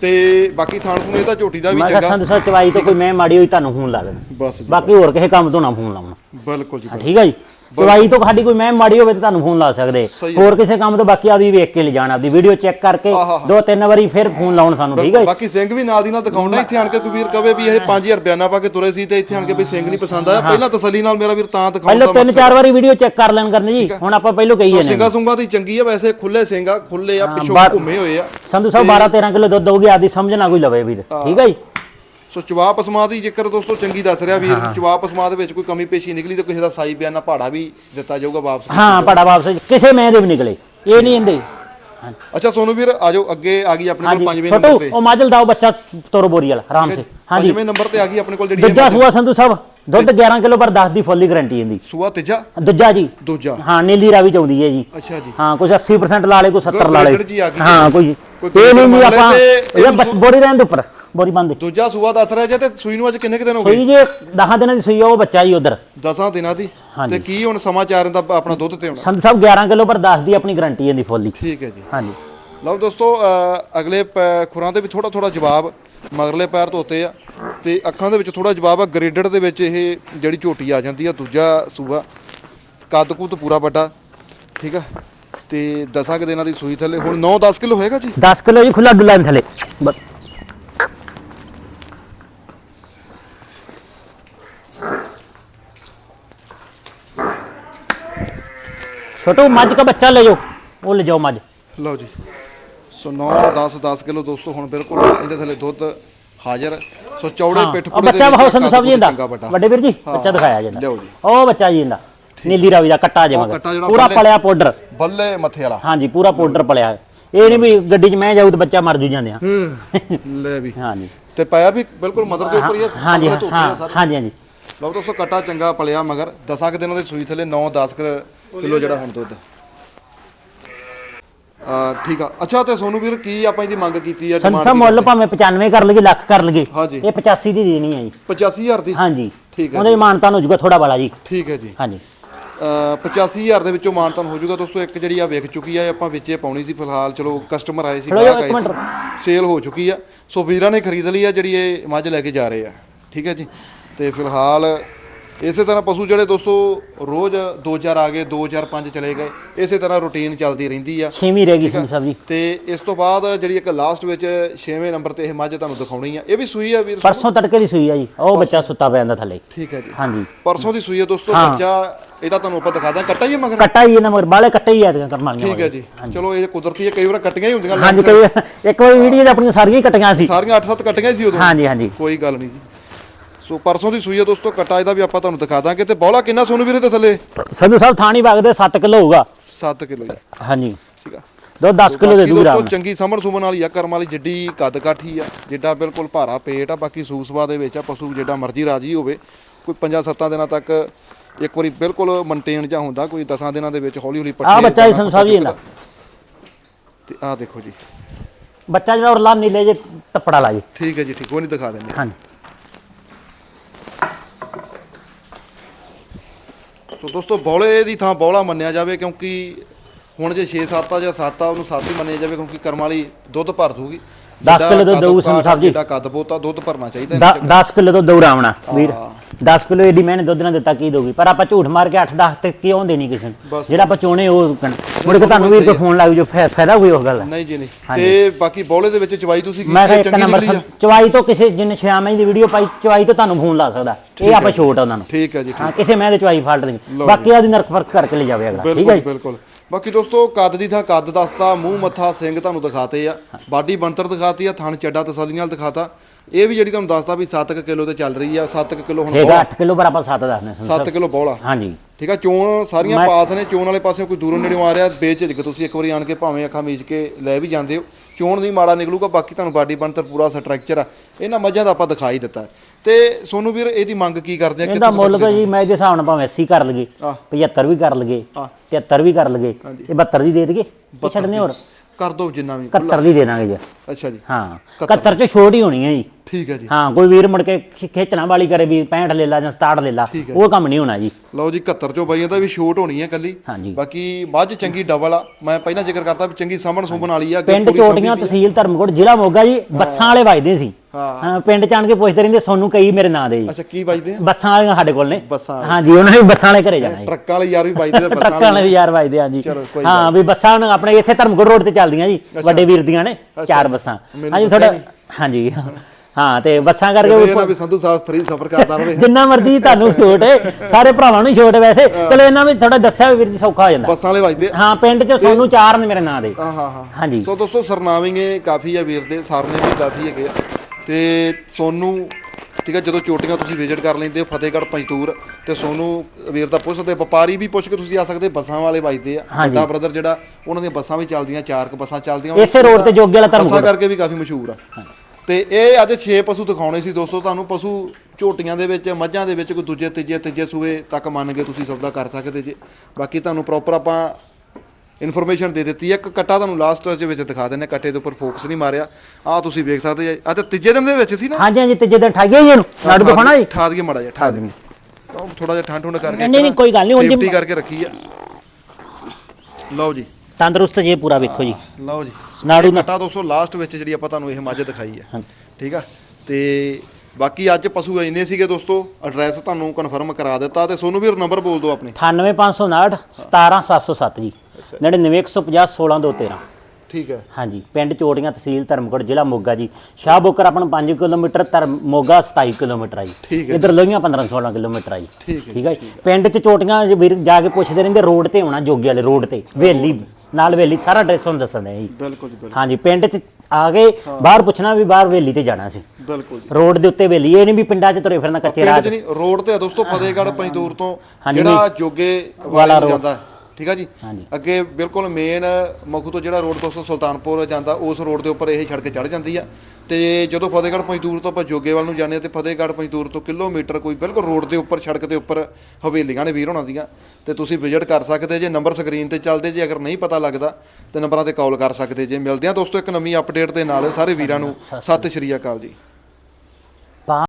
ਤੇ ਬਾਕੀ ਥਾਣ ਥੂਣ ਇਹਦਾ ਝੋਟੀ ਦਾ ਵੀ ਮੈਂ ਕਿਹਾ ਚੰਗਾ। ਸੰਦ ਚਵਾਈ ਤੋਂ ਕੋਈ ਮੈਂ ਮਾੜੀ ਹੋਈ ਤੁਹਾਨੂੰ ਫੋਨ ਲਾ ਦੇਣਾ। ਬਸ ਜੀ ਬਾਕੀ ਹੋਰ ਕਿਸੇ ਕੰਮ ਤੋਂ ਨਾ ਫੋਨ ਲਾਉਣਾ। ਬਿਲਕੁਲ ਜੀ ਠੀਕ ਹੈ ਜੀ। ਚਵਾਈ ਤੋਂ ਸਾਡੀ ਕੋਈ ਮੈਂ ਮਾੜੀ ਹੋਵੇ ਤਾਂ ਤੁਹਾਨੂੰ ਫੋਨ ਲਾ ਸਕਦੇ। ਹੋਰ ਕਿਸੇ ਕੰਮ ਤੋਂ ਬਾਕੀ ਆਪਦੀ ਵੇਖ ਕੇ ਲਿਜਾਣਾ ਆਪਦੀ ਵੀਡੀਓ ਚੈੱਕ ਕਰਕੇ। ਦੋ ਤਿੰਨ ਵਾਰੀ ਫਿਰ ਫੋਨ ਲਾਉਣ ਸਾਨੂੰ ਠੀਕ ਹੈ? ਬਾਕੀ ਸਿੰਘ ਵੀ ਨਾਲ ਦੀ ਨਾਲ ਦਿਖਾਉਣਾ ਇੱਥੇ ਆਣ ਕੇ ਕੋਈ ਵੀਰ ਕਵੇ ਵੀ ਇਹ 5000 ਬਿਆਨਾ ਪਾ ਕੇ ਤੁਰੇ ਸੀ ਤੇ ਇੱਥੇ ਆਣ ਕੇ ਵੀ ਸਿੰਘ ਨਹੀਂ ਪਸੰਦ ਆਇਆ। ਪਹਿਲਾਂ ਤਸੱਲੀ ਨਾਲ ਮੇਰਾ ਵੀਰ ਤਾਂ ਦਿਖਾਉਣ ਪਹਿਲਾਂ ਤਿੰਨ ਚਾਰ ਵਾਰੀ ਵੀਡੀਓ ਚੈੱਕ ਕਰ ਲੈਣ ਕਰਨੀ ਜੀ। ਹੁਣ ਆਪਾਂ ਪਹਿਲਾਂ ਕਹੀ ਜਾਂਦੇ ਸਿੰਘਾ ਸੁੰਗਾ ਦੀ ਚੰਗੀ ਆ ਵੈਸੇ ਖੁੱਲੇ ਸਿੰਘਾ ਖੁੱਲੇ ਆ ਪਿੱਛੋਂ ਘੁੰਮੇ ਹੋਏ ਆ। ਸੰਧੂ ਸਾਹਿਬ 12 13 ਕਿਲੋ ਦੁੱਧ ਦਊਗੀ ਆਦੀ ਸਮਝ ਨਾ ਕੋਈ ਲਵੇ ਵੀਰ। ਠੀਕ ਹੈ ਜੀ? ਸੋ ਚਵਾ ਪਸਮਾ ਦੀ ਜੇਕਰ ਦੋਸਤੋ ਚੰਗੀ ਦੱਸ ਰਿਹਾ ਵੀਰ। ਚਵਾ ਪਸਮਾ ਦੇ ਵਿੱਚ ਕੋਈ ਕਮੀ ਪੇਸ਼ੀ ਨਿਕਲੀ ਤਾਂ ਕਿਸੇ ਦਾ ਸਾਈ ਬਿਆਨਾ ਭਾੜਾ ਵੀ ਦਿੱਤਾ ਜਾਊਗਾ ਵਾਪਸ। ਹਾਂ ਪੜਾ ਵਾਪਸ ਕਿਸੇ ਮੈਂ ਦੇ ਵੀ ਨਿਕਲੇ। ਇਹ ਨਹੀਂ ਇਹਦੇ। ਅੱਛਾ ਸੋਨੂ ਵੀਰ ਆਜੋ ਅੱਗੇ ਆ ਗਈ ਆਪਣੇ ਕੋਲ ਪੰਜਵੇਂ ਨੰਬਰ ਤੇ। ਉਹ ਮਾਜਲ ਦਾਓ ਬੱਚਾ ਤੋਰੋ ਬੋਰੀ ਵਾਲਾ ਆਰਾਮ ਸੇ। ਹਾਂਜੀ। ਪੰਜਵੇਂ ਨੰਬਰ ਤੇ ਆ ਗਈ ਆਪਣੇ ਕੋਲ ਜਿਹੜੀ ਦੂਜਾ ਸੂਆ ਸੰਧੂ ਸਾਹਿਬ ਦੁੱਧ 11 ਕਿਲੋ ਪਰ 10 ਦੀ ਫੁੱਲੀ ਗਾਰੰਟੀ ਇਹਦੀ। ਸੂਆ ਤੀਜਾ? ਦੂਜਾ ਜੀ। ਦੂਜਾ। ਹਾਂ ਨੀਲੀ ਰਾਵੀ ਚਾਉਂਦੀ ਹੈ ਜੀ। ਅੱਛਾ ਜੀ। ਹਾਂ ਕੁਝ 80% ਲਾ ਲੇ ਕੋਈ 70 ਲਾ ਲੇ ਹਾਂ ਕੋਈ ਇਹ ਨਹੀਂ ਆਪਾਂ ਇਹ ਬੋਰੀ ਰਹਿਣ ਦੇ ਉੱਪਰ। ਬੋਰੀ ਬੰਦ। ਦੂਜਾ ਸੂਆ ਦੱਸ ਰਿਹਾ ਜੇ ਤੇ ਸੂਈ ਨੂੰ ਅੱਜ ਕਿੰਨੇ ਕੁ ਦਿਨ ਹੋ ਗਏ? ਸੂਈ ਜੇ 10 ਦਿਨਾਂ ਦੀ ਸੂਈ ਆ ਉਹ ਬੱਚਾ ਜੀ ਉਧਰ। 10 ਦਿਨਾਂ ਦੀ। ਤੇ ਕੀ ਹੁਣ ਸਮਾਚਾਰ ਦਾ ਆਪਣਾ ਦੁੱਧ ਤੇ ਹੋਣਾ? ਸੰਧੂ ਸਾਹਿਬ 11 ਕਿਲੋ ਪਰ 10 ਦੀ ਆਪਣੀ ਗਾਰੰਟੀ ਇਹਦੀ ਫੁੱਲੀ ਠੀਕ ਹੈ ਜੀ। ਹਾਂਜੀ। ਲਓ ਦੋਸਤੋ ਅਗਲੇ ਖੁਰਾਂ ਦੇ ਵੀ ਥੋੜਾ ਥੋੜਾ ਜਵਾਬ ਮਗਰਲੇ ਪੈਰ ਧੋਤੇ ਆ। ਤੇ ਅੱਖਾਂ ਦੇ ਵਿੱਚ ਥੋੜਾ ਜਵਾਬ ਆ ਗ੍ਰੇਡਡ ਦੇ ਵਿੱਚ ਇਹ ਜਿਹੜੀ ਝੋਟੀ ਆ ਜਾਂਦੀ ਆ ਦੂਜਾ ਸੂਆ। ਕੱਦ ਕੁੱਦ ਪੂਰਾ ਵੱਡਾ ਠੀਕ ਆ? ਤੇ ਦਸਾਂ ਕੁ ਦਿਨਾਂ ਦੀ ਸੂਈ ਥੱਲੇ। ਹੁਣ 9-10 ਕਿਲੋ ਹੋਏਗਾ ਜੀ? 10 ਕਿਲੋ ਜੀ ਖੁੱਲਾ ਡੁੱਲਾ ਥਲੇ। ਬਸ। ਛੋਟੂ ਮੱਝ ਦਾ ਬੱਚਾ ਲੈ ਜਾਓ। ਉਹ ਲੈ ਜਾਓ ਮੱਝ। ਲਓ ਜੀ। ਸੋ 9 10 10 ਕਿਲੋ ਦੋਸਤੋ ਹੁਣ ਬਿਲਕੁਲ ਇਹਦੇ ਥੱਲੇ ਦੁੱਧ ਹਾਜ਼ਰ। ਸੋ ਚੌੜੇ ਪਿੱਠ ਪੁੜੇ ਬੱਚਾ ਬਹੁਤ ਸੰਧੂ ਸਾਹਿਬ ਜੀ ਇਹਦਾ ਵੱਡਾ। ਵੀਰ ਜੀ ਬੱਚਾ ਦਿਖਾਇਆ ਜਾਂਦਾ। ਉਹ ਬੱਚਾ ਜੀ ਇਹਦਾ ਨੀਲੀ ਰਾਵੀ ਦਾ ਕੱਟਾ ਜੇ ਮਗਰ। ਪੂਰਾ ਪਲਿਆ ਪਾਊਡਰ ਬੱਲੇ ਮੱਥੇ ਵਾਲਾ। ਹਾਂਜੀ ਪੂਰਾ ਪਾਊਡਰ ਪਲਿਆ। ਇਹ ਨਹੀਂ ਵੀ ਗੱਡੀ 'ਚ ਮੈਂ ਜਾਊ ਤੇ ਬੱਚਾ ਮਰ ਜੂ ਜਾਂਦੇ ਆ ਲੈ ਵੀ। ਹਾਂਜੀ। ਤੇ ਪੈਰ ਵੀ ਬਿਲਕੁਲ ਮਦਰ ਦੇ ਉੱਪਰ ਹੀ ਆ ਹਾਂਜੀ ਹਾਂਜੀ ਹਾਂਜੀ। ਲਓ ਦੋਸਤੋ ਕੱਟਾ ਚੰਗਾ ਪਲਿਆ ਮਗਰ। 10 ਕੁ ਦਿਨਾਂ ਦੀ ਸੂਈ ਥੱਲੇ 9-10 ਕਿਲੋ ਜਿਹੜਾ ਹੁਣ ਦੁੱਧ। ਆ ਠੀਕ ਆ। ਅੱਛਾ ਤੇ ਸੋਨੂ ਵੀਰ ਕੀ ਆਪਾਂ ਇਹਦੀ ਮੰਗ ਕੀਤੀ ਆ ਸੰਸਾ ਮੁੱਲ? ਭਾਵੇਂ 95 ਕਰ ਲਈਏ ਲੱਖ ਕਰ ਹਾਂਜੀ। ਇਹ 85 ਦੀ ਦੇਣੀ ਹੈ ਜੀ। 85000 ਦੀ? ਹਾਂਜੀ। ਠੀਕ ਹੈ ਉਹਦੇ ਮਾਨਤਾਨ ਹੋ ਜਾਊਗਾ ਥੋੜਾ ਵਾਲਾ ਜੀ। ਠੀਕ ਹੈ ਜੀ। ਹਾਂਜੀ। ਅ 85000 ਦੇ ਵਿੱਚੋਂ ਮਾਨਤਨ ਹੋ ਜਾਊਗਾ। ਦੋਸਤੋ ਇੱਕ ਜਿਹੜੀ ਆ ਵਿਕ ਚੁੱਕੀ ਆ ਆਪਾਂ ਵਿੱਚੇ ਪਾਉਣੀ ਸੀ ਫਿਲਹਾਲ। ਚਲੋ ਕਸਟਮਰ ਆਏ ਸੀ ਖੜੋ ਜਾਓ ਗਾਹਕ ਇੱਕ ਆਏ ਸੀ। ਸੇਲ ਹੋ ਚੁੱਕੀ ਆ। ਸੋ ਵੀਰਾਂ ਨੇ ਖਰੀਦ ਲਈ ਆ ਜਿਹੜੀ ਇਹ ਮੱਝ ਲੈ ਕੇ ਜਾ ਰਹੇ ਆ। ਠੀਕ ਹੈ ਜੀ। ਤੇ ਫਿਲਹਾਲ ਇਸੇ ਤਰ੍ਹਾਂ ਪਸ਼ੂ ਜਿਹੜੇ ਦੋਸਤੋ ਰੋਜ਼ 2-4 ਆ ਗਏ 2-4 5 ਚਲੇ ਗਏ ਇਸੇ ਤਰ੍ਹਾਂ ਰੁਟੀਨ ਚੱਲਦੀ ਰਹਿੰਦੀ ਆ। ਛੇਵੀਂ ਰਹਿ ਗਈ ਸੰਧੂ ਸਾਹਿਬ ਜੀ। ਤੇ ਇਸ ਤੋਂ ਬਾਅਦ ਜਿਹੜੀ ਇੱਕ ਲਾਸਟ ਵਿੱਚ 6ਵੇਂ ਨੰਬਰ ਤੇ ਇਹ ਮੱਝ ਤੁਹਾਨੂੰ ਦਿਖਾਉਣੀ ਆ। ਇਹ ਵੀ ਸੂਈ ਆ ਵੀਰ ਪਰਸੋਂ ਤੜਕੇ ਦੀ ਸੂਈ ਆ ਜੀ। ਉਹ ਬੱਚਾ ਸੁੱਤਾ ਪਿਆ ਜਾਂਦਾ ਥੱਲੇ। ਠੀਕ ਹੈ ਜੀ। ਹਾਂਜੀ। ਪਰਸੋਂ ਦੀ ਸੂਈ ਆ ਦੋਸਤੋ। ਬੱਚਾ ਇਹਦਾ ਤੁਹਾਨੂੰ ਆਪਾਂ ਦਿਖਾ ਦਾਂ ਕੱਟਾ ਹੀ ਮਗਰ? ਕੱਟਾ ਹੀ ਇਹਨਾਂ ਮਗਰ। ਬਾਲੇ ਕੱਟੇ ਹੀ ਆ ਤੇ ਵਾਲੀਆਂ ਠੀਕ ਹੈ ਜੀ। ਚਲੋ ਇਹ ਕੁਦਰਤੀ ਹੈ ਕਈ ਵਾਰ ਕੱਟੀਆਂ ਹੀ ਹੁੰਦੀਆਂ ਹਾਂਜੀ ਕਈ ਇੱਕ ਵਾਰੀ ਵੀਡੀਓ 'ਚ ਆਪਣੀਆਂ ਸਾਰੀਆਂ ਹੀ ਕੱਟੀਆਂ ਸੀ। ਸਾਰੀਆਂ 8-7 ਕੱਟੀਆਂ ਸੀ ਉਦੋਂ। ਹਾਂਜੀ ਹਾਂਜੀ। ਕੋਈ ਗੱਲ ਨਹੀਂ ਜੀ। ਸੋ ਪਰਸੋਂ ਦੀ ਸੂਈ ਹੈ ਦੋਸਤੋ ਕੱਟਾ ਇਹਦਾ ਵੀ ਆਪਾਂ ਤੁਹਾਨੂੰ ਦਿਖਾ ਦਾਂਗੇ ਤੇ ਬੌਲਾ ਕਿੰਨਾ ਸੋਨੂ ਵੀਰੇ ਤੇ ਥੱਲੇ? ਸੰਧੂ ਸਾਹਿਬ ਥਾਣੀ ਵਗਦੇ 7 ਕਿਲੋ ਹੋਊਗਾ। 7 ਕਿਲੋ ਹਾਂਜੀ। ਠੀਕ ਆ। ਦੁੱਧ 10 ਕਿਲੋ ਦੇ ਦੂਗਾ ਦੋਸਤੋ ਚੰਗੀ ਸਮਰ ਸੁਮਨ ਵਾਲੀ ਆ ਕਰਮ ਵਾਲੀ ਜਿੱਡੀ ਕੱਦ ਕਾਠੀ ਆ ਜਿੱਡਾ ਬਿਲਕੁਲ ਭਾਰਾ ਪੇਟ ਆ ਬਾਕੀ ਸੂਸਵਾ ਦੇ ਵਿੱਚ ਆ ਪਸ਼ੂ ਜਿੱਡਾ ਮਰਜ਼ੀ ਰਾਜੀ ਹੋਵੇ ਕੋਈ 5-7 ਦਿਨਾਂ ਤੱਕ ਇੱਕ ਵਾਰੀ ਬਿਲਕੁਲ ਮੇਨਟੇਨ ਜਾਂ ਹੁੰਦਾ ਕੋਈ 10 ਦਿਨਾਂ ਦੇ ਵਿੱਚ ਹੌਲੀ ਹੌਲੀ ਆ ਬੱਚਾ ਜੀ ਸੰਧੂ ਸਾਹਿਬ ਜੀ ਇਹਦਾ ਤੇ ਆ ਦੇਖੋ ਜੀ। ਬੱਚਾ ਜਿਹੜਾ ਉਰਲਾ ਨੀਲੇ ਜੇ ਤੱਪੜਾ ਲਾ ਜੀ। ਠੀਕ ਹੈ ਜੀ ਠੀਕ ਉਹ ਨਹੀਂ ਦਿਖਾ ਦਿੰਦੇ। ਹਾਂਜੀ। ਸੋ ਦੋਸਤੋ ਬੌਲੇ ਦੀ ਥਾਂ ਬੌਲਾ ਮੰਨਿਆ ਜਾਵੇ ਕਿਉਂਕਿ ਹੁਣ ਜੇ 6-7 ਆ ਜਾਂ 7 ਆ ਉਹਨੂੰ 7 ਹੀ ਮੰਨਿਆ ਜਾਵੇ ਕਿਉਂਕਿ ਕਰਮ ਵਾਲੀ ਦੁੱਧ ਭਰ ਦੂਗੀ ਦਸ ਜਿੱਡਾ ਕਿੱਲੋ ਦੁੱਧ ਦਊ ਸਾਹਿਬ ਜੀ। ਜਿੱਡਾ ਕੱਦ ਬੋਤਾ ਦੁੱਧ ਭਰਨਾ ਚਾਹੀਦਾ ਇਹਨੂੰ 10 ਕਿਲੋ ਤੋਂ ਦੌੜਾਵਣਾ ਵੀਰ ਹਾਂ। 10 ਕਿਲੋ ਏਡੀ ਮੈਨੇ ਦੁੱਧ ਨਾ ਦਿੱਤਾ ਕੀ ਦੋਗੀ ਪਰ ਆਪਾਂ ਝੂਠ ਮਾਰ ਕੇ 8-10 ਤੇ ਕਿਉਂ ਦੇਣੀ ਕਿਸੇ ਨੂੰ। ਜਿਹੜਾ ਆਪਾਂ ਚੋਣੇ ਉਹ ਕਹਿਣਾ। ਮੁੜ ਕੇ ਤੁਹਾਨੂੰ ਵੀਰ ਕੋਈ ਫੋਨ ਲਾਉ ਜੋ ਫਾਇ- ਫਾਇਦਾ ਹੋਈ ਉਹ ਗੱਲ। ਨਹੀਂ ਜੀ ਨਹੀਂ। ਤੇ ਬਾਕੀ ਬੌਲੇ ਦੇ ਵਿੱਚ ਚਵਾਈ ਤੁਸੀਂ ਇੱਕ ਚੰਗੀ ਨਿਕਲੀ ਚਵਾਈ ਤੋਂ ਕਿਸੇ ਜਿੰਨੇ ਛਿਆਵੇਂ ਦੀ ਵੀਡੀਓ ਪਾਈ ਚਵਾਈ ਤੋਂ ਤੁਹਾਨੂੰ ਫੋਨ ਲਾ ਸਕਦਾ। ਇਹ ਆਪਾਂ ਛੋਟ ਉਹਨਾਂ ਨੂੰ। ਠੀਕ ਹੈ ਜੀ ਹਾਂ ਕਿਸੇ ਮੈਂ ਦੇ ਚਵਾਈ ਫਾਲਟ ਨਹੀਂ। ਬਾਕੀ ਆਦੀ ਨਰਕ ਫ਼ਰਕ ਕਰਕੇ ਲੈ ਜਾਵੇ ਅਗਲਾ। ਠੀਕ ਹੈ ਬਿਲਕੁਲ ਬਾਕੀ ਦੋਸਤੋ ਕੱਦ ਦੀ ਥਾਂ ਕੱਦ ਦੱਸਤਾ ਮੂੰਹ ਮੱਥਾ ਸਿੰਘ ਤੁਹਾਨੂੰ ਦਿਖਾਤੇ ਆ। ਬਾਡੀ ਬਣਤਰ ਦਿਖਾਤੀ ਆ ਥਣ ਚੱਡਾ ਤਸੱਲੀ ਨਾਲ ਦਿਖਾਤਾ। ਇਹ ਵੀ ਜਿਹੜੀ ਤੁਹਾਨੂੰ ਦੱਸਦਾ ਵੀ 7 ਕਿਲੋ ਤੇ ਚੱਲ ਰਹੀ ਆ 7 ਕਿਲੋ ਹੁਣ ਬੌਲਾ 8 ਕਿਲੋ ਪਰ ਆਪਾਂ 7 ਦੱਸਨੇ 7 ਕਿਲੋ ਬੌਲਾ ਹਾਂਜੀ। ਠੀਕ ਆ ਚੋਣ ਸਾਰੀਆਂ ਪਾਸ ਨੇ ਚੋਣ ਵਾਲੇ ਪਾਸੇ ਕੋਈ ਦੂਰੋਂ ਨੇੜਿਓਂ ਆ ਰਿਹਾ ਬੇਝਿਜਕ ਤੁਸੀਂ ਇੱਕ ਵਾਰੀ ਆਣ ਕੇ ਭਾਵੇਂ ਅੱਖਾਂ ਮੀਚ ਕੇ ਲੈ ਵੀ ਜਾਂਦੇ ਹੋ। ਚੋਣ ਦੀ ਮਾੜਾ ਨਿਕਲੂਗਾ ਬਾਕੀ ਤੁਹਾਨੂੰ ਬਾਡੀ ਬਣਤਰ ਪੂਰਾ ਸਟਰਕਚਰ ਆ। ਇਹਨਾਂ ਮੱਝਾਂ ਦਾ ਆਪਾਂ ਦਿਖਾਈ ਦਿੱਤਾ। ਤੇ ਸੋਨੂੰ ਵੀਰ ਇਹਦੀ ਮੰਗ ਕੀ ਕਰਦੇ ਆ ਇਹਦਾ ਮੁੱਲ ਤਾਂ ਜੀ ਮੈਂ ਇਹਦੇ ਹਿਸਾਬ ਨਾਲ ਭਾਵੇਂ 80 ਕਰ ਲਗੇ ਆਹ। 75 ਵੀ ਕਰ ਲਗੇ ਆਹ। 73 ਵੀ ਕਰ ਲਗੇ। ਇਹ 72 ਦੀ ਦੇ ਇਹ ਛੱਡਨੇ ਹੋਰ। ਕਰ ਦੋ ਜਿੰਨਾ ਵੀ 71 ਦੀ ਦੇ ਦਾਂਗੇ ਜੀ। ਅੱਛਾ ਜੀ। ਹਾਂ 71 ਚ ਛੋਟ ਹੀ ਹੋਣੀ ਹੈ ਜੀ। ਠੀਕ ਹੈ ਜੀ। ਹਾਂ ਕੋਈ ਵੀਰ ਮੁੜ ਕੇ ਖਿ- ਖਿੱਚਣਾ ਵਾਲੀ ਕਰੇ ਵੀ 65 ਲੈ ਲਾ ਜਾਂ 67 ਲੈ ਲਾ ਠੀਕ ਹੈ। ਉਹ ਕੰਮ ਨਹੀਂ ਹੋਣਾ ਜੀ। ਲਓ ਜੀ 71 ਚੋਂ ਬਾਈਆਂ ਦਾ ਵੀ ਛੋਟ ਹੋਣੀ ਹੈ ਕੱਲੀ ਹਾਂਜੀ। ਬਾਕੀ ਮੱਝ ਚੰਗੀ ਡਬਲ ਆ। ਮੈਂ ਪਹਿਲਾਂ ਜ਼ਿਕਰ ਕਰਤਾ ਵੀ ਚੰਗੀ ਸਾਂਭਣ ਸੁੰਭਣ ਵਾਲੀ ਆ ਅੱਗੇ ਪਿੰਡ ਪੂਰੀ ਸਾਂਭੀ ਚੋਟੀਆਂ ਵੀ ਆ। ਤਹਿਸੀਲ ਧਰਮਕੋਟ ਜ਼ਿਲ੍ਹਾ ਮੋਗਾ ਜੀ ਬੱਸਾਂ ਵਾਲੇ ਵੱਜਦੇ ਸੀ। ਹਾਂ। ਹਾਂ ਪਿੰਡ ਚ ਆਣ ਕੇ ਪੁੱਛਦੇ ਰਹਿੰਦੇ ਸੋਨੂੰ ਕਈ ਮੇਰੇ ਨਾਂ ਦੇ ਜੀ। ਅੱਛਾ ਕੀ ਵੱਜਦੇ ਆ? ਬੱਸਾਂ ਵਾਲੀਆਂ ਸਾਡੇ ਕੋਲ ਨੇ। ਬੱਸਾਂ ਵਾਲੇ। ਹਾਂਜੀ ਉਹਨਾਂ ਨੇ ਵੀ ਬੱਸਾਂ ਵਾਲੇ ਘਰੇ ਜਾਣਾ ਜੀ। ਟਰੱਕਾਂ ਵਾਲੇ ਯਾਰ ਵੀ ਵੱਜਦੇ ਆ ਬੱਸਾਂ ਟਰੱਕਾਂ ਵਾਲੇ ਵੀ ਯਾਰ ਵੱਜਦੇ ਆ ਜੀ। ਚਲੋ, ਕੋਈ ਹਾਂ ਵੀ ਬੱਸਾਂ ਹੁਣ ਆਪਣੇ ਇੱਥੇ ਧਰਮਕੋਟ ਰੋਡ ਤੇ ਚੱਲਦੀਆਂ ਜੀ ਵੱਡੇ ਵੀਰ ਦੀਆਂ ਨੇ ਚਾਰ ਬੱਸਾਂ। ਮੈਨੂੰ ਹਾਂਜੀ ਦੱਸਿਆ ਤੁਹਾਡਾ ਹਾਂਜੀ ਹਾਂ ਤੇ ਬੱਸਾਂ ਕਰਕੇ ਇਹ ਨਾ ਵੀ ਸੰਧੂ ਸਾਹਿਬ ਫ੍ਰੀ ਸਫ਼ਰ ਕਰਦਾ ਰਹੇ। ਜਿੰਨਾ ਮਰਜ਼ੀ ਤੁਹਾਨੂੰ ਛੋਟ ਹੈ ਸਾਰੇ ਭਰਾਵਾਂ ਨੂੰ ਛੋਟ ਹੈ ਵੈਸੇ। ਚਲੋ ਇਹਨਾਂ ਵੀ ਥੋੜਾ ਦੱਸਿਆ ਵੀਰ ਜੀ ਸੌਖਾ ਹੋ ਜਾਂਦਾ। ਬੱਸਾਂ ਵਾਲੇ ਵੱਜਦੇ। ਹਾਂ ਪਿੰਡ ਚ ਸੋਨੂੰ ਚਾਰ ਨੇ ਮੇਰੇ ਨਾਂ ਦੇ। ਹਾਂ ਹਾਂ ਹਾਂ। ਹਾਂਜੀ। ਸੋ ਦੋਸਤੋ ਸਰਨਾਵਿੰਗੇ ਕਾਫੀ ਆ ਵੀਰ ਦੇ ਸਰਨੇ ਵੀ ਕਾਫੀ ਹੈਗੇ ਆ। ਤੇ ਸੋਨੂੰ ਠੀਕ ਹੈ ਜਦੋਂ ਚੋਟੀਆਂ ਤੁਸੀਂ ਵਿਜ਼ਿਟ ਕਰ ਲੈਂਦੇ ਹੋ ਫਤਿਹਗੜ੍ਹ ਪੰਜਤੂਰ ਤੇ ਸੋਨੂੰ ਵੀਰ ਦਾ ਪੁੱਛਦੇ ਵਪਾਰੀ ਵੀ ਪੁੱਛ ਕੇ ਤੁਸੀਂ ਆ ਸਕਦੇ ਬੱਸਾਂ ਵਾਲੇ ਵੱਜਦੇ ਆ। ਵੱਡਾ ਬ੍ਰਦਰ ਜਿਹੜਾ ਉਹਨਾਂ ਦੀਆਂ ਬੱਸਾਂ ਵੀ ਚੱਲਦੀਆਂ ਚਾਰ ਕੁ ਬੱਸਾਂ ਚੱਲਦੀਆਂ। ਇਸੇ road ਤੇ ਜੋਗੇ ਵਾਲਾ ਬੱਸਾਂ ਧਰਮਕੋਟ। ਕਰਕੇ ਵੀ ਕਾਫੀ ਮਸ਼ਹੂਰ ਆ। ਤੇ ਇਹ ਅੱਜ 6 ਪਸ਼ੂ ਦਿਖਾਉਣੇ ਸੀ ਦੋਸਤੋ ਤੁਹਾਨੂੰ ਪਸ਼ੂ ਝੋਟੀਆਂ ਦੇ ਵਿੱਚ ਮੱਝਾਂ ਦੇ ਵਿੱਚ ਕੋਈ ਦੂਜੇ ਤੀਜੇ ਤੀਜੇ ਸੂਏ ਤੱਕ ਮੰਨ ਕੇ ਤੁਸੀਂ ਸੌਦਾ ਕਰ ਸਕਦੇ ਜੇ। ਬਾਕੀ ਤੁਹਾਨੂੰ ਪ੍ਰੋਪਰ ਆਪਾਂ ਇਨਫੋਰਮੇਸ਼ਨ ਦੇ ਦਿੱਤੀ ਹੈ। ਇੱਕ ਕੱਟਾ ਤੁਹਾਨੂੰ ਲਾਸਟ ਦੇ ਵਿੱਚ ਦਿਖਾ ਦਿੰਨੇ ਕੱਟੇ ਦੇ ਉੱਪਰ ਫੋਕਸ ਨਹੀਂ ਮਾਰਿਆ। ਆ ਤੁਸੀਂ ਵੇਖ ਸਕਦੇ ਆ ਤੇ ਤੀਜੇ ਦਿਨ ਦੇ ਵਿੱਚ ਸੀ ਨਾ? ਹਾਂਜੀ ਹਾਂਜੀ ਤੀਜੇ ਦਿਨ ਠਾਗਿਆ ਜੀ ਇਹਨੂੰ ਨਾੜੂ ਦਿਖਾਉਣਾ ਜੀ? ਠਾ ਦਈਏ ਮੜਾ ਜਿਹਾ ਠਾ ਦਈਏ। ਥੋੜਾ ਜਿਹਾ ਠੰਡ ਠੁੰਡ ਕਰਕੇ ਨਹੀਂ, ਨਹੀਂ, ਕੋਈ ਗੱਲ ਨਹੀਂ, ਸੇਫਟੀ ਕਰਕੇ ਰੱਖੀ ਆ। ਲਓ ਜੀ। ਤੰਦਰੁਸਤ ਜੇ ਪੂਰਾ ਵੇਖੋ ਜੀ। ਲਓ ਜੀ। ਨਾੜੂ ਕੱਟਾ ਦੋਸਤੋ ਲਾਸਟ ਵਿੱਚ ਜਿਹੜੀ ਆਪਾਂ ਤੁਹਾਨੂੰ ਇਹ ਮੱਝ ਦਿਖਾਈ ਹੈ। ਠੀਕ ਆ? ਤੇ ਬਾਕੀ ਅੱਜ ਪਸ਼ੂ ਇੰਨੇ ਸੀਗੇ ਦੋਸਤੋ ਐਡਰੈਸ ਤੁਹਾਨੂੰ ਕਨਫਰਮ ਕਰਾ ਦਿੱਤਾ ਤੇ ਸੋਨੂੰ ਵੀਰ ਨੰਬਰ ਬੋਲ ਦਿਓ ਆਪਣੇ। 98559 17707 ਜੀ। 99150 16213 ਠੀਕ ਹੈ। ਹਾਂਜੀ ਪਿੰਡ ਚੋਟੀਆਂ ਤਹਿਸੀਲ ਧਰਮਕੋਟ ਜ਼ਿਲ੍ਹਾ ਮੋਗਾ ਜੀ। ਸ਼ਾਹ ਬੋਕਰ ਆਪਣਾ 5 ਕਿਲੋਮੀਟਰ ਧਰਮ ਮੋਗਾ 27 ਕਿਲੋਮੀਟਰ ਆ ਜੀ। ਇਧਰ ਲੋਹੀਆਂ 15 16 ਕਿਲੋਮੀਟਰ ਆ ਜੀ। ਠੀਕ ਹੈ ਠੀਕ ਹੈ ਜੀ? ਪਿੰਡ ਚ ਚੋਟੀਆਂ ਵੀਰ ਜਾ ਕੇ ਪੁੱਛਦੇ ਰਹਿੰਦੇ ਰੋਡ ਤੇ ਹੋਣਾ ਜੋਗੇ ਵਾਲੇ ਰੋਡ ਤੇ ਵੇਲੀ। ਨਾਲ ਵੇਲੀ ਸਾਰਾ ਐਡਰੈਸ ਤੁਹਾਨੂੰ ਦੱਸਦੇ ਆ ਜੀ। ਬਿਲਕੁਲ ਜੀ ਬਿਲਕੁਲ। ਹਾਂਜੀ ਪਿੰਡ ਚ ਆ ਕੇ ਬਾਹਰ ਪੁੱਛਣਾ ਵੀ ਬਾਹਰ ਵੇਲੀ ਤੇ ਜਾਣਾ ਸੀ। ਬਿਲਕੁਲ ਜੀ। ਰੋਡ ਦੇ ਉੱਤੇ ਵੇਲੀ ਇਹ ਨਹੀਂ ਵੀ ਪਿੰਡਾਂ ਚ ਤੁਰੇ ਫਿਰਨਾ ਕੱਚੇ ਰਾਹ ਪਿੰਡ 'ਚ। ਨਹੀਂ ਰੋਡ ਤੇ ਆ ਦੋਸਤੋ ਫਤਿਹਗੜ੍ਹ ਪੰਜਦੂਰ ਤੋਂ ਹਾਂਜੀ, ਜਿਹੜਾ ਜੋਗੇ ਵਾਲਾ ਨੂੰ ਜਾਂਦਾ। ਹੈ। ਠੀਕ ਆ ਜੀ? ਹਾਂਜੀ। ਅੱਗੇ ਬਿਲਕੁਲ ਮੇਨ ਮਖੂ ਤੋਂ ਜਿਹੜਾ ਰੋਡ ਦੋਸਤੋ ਸੁਲਤਾਨਪੁਰ ਜਾਂਦਾ ਉਸ ਰੋਡ ਦੇ ਉੱਪਰ ਇਹ ਸੜਕ ਚੜ ਜਾਂਦੀ ਆ। ਤੇ ਜਦੋਂ ਫਤਿਹਗੜ੍ਹ ਪੰਜਦੂਰ ਤੋਂ ਆਪਾਂ ਜੋਗੇ ਵੱਲ ਨੂੰ ਜਾਂਦੇ ਆ ਤੇ ਫਤਿਹਗੜ੍ਹ ਪੰਜਦੂਰ ਤੋਂ ਕਿਲੋਮੀਟਰ ਕੋਈ ਬਿਲਕੁਲ ਰੋਡ ਦੇ ਉੱਪਰ ਸੜਕ ਦੇ ਉੱਪਰ ਹਵੇਲੀਆਂ ਨੇ ਵੀਰ ਹੋਣਾ ਦੀਆਂ। ਤੇ ਤੁਸੀਂ ਵਿਜ਼ਿਟ ਕਰ ਸਕਦੇ ਜੇ ਨੰਬਰ ਸਕਰੀਨ ਤੇ ਚੱਲਦੇ ਜੇ ਅਗਰ ਨਹੀਂ ਪਤਾ ਲੱਗਦਾ ਤੇ ਨੰਬਰਾਂ ਤੇ ਕਾਲ ਕਰ ਸਕਦੇ ਜੇ। ਮਿਲਦੇ ਆ ਦੋਸਤੋ ਇੱਕ ਨਵੀਂ ਅਪਡੇਟ ਦੇ ਨਾਲ ਸਾਰੇ ਵੀਰਾਂ ਨੂੰ। ਸਤਿ ਸ਼੍ਰੀ ਅਕਾਲ ਜੀ।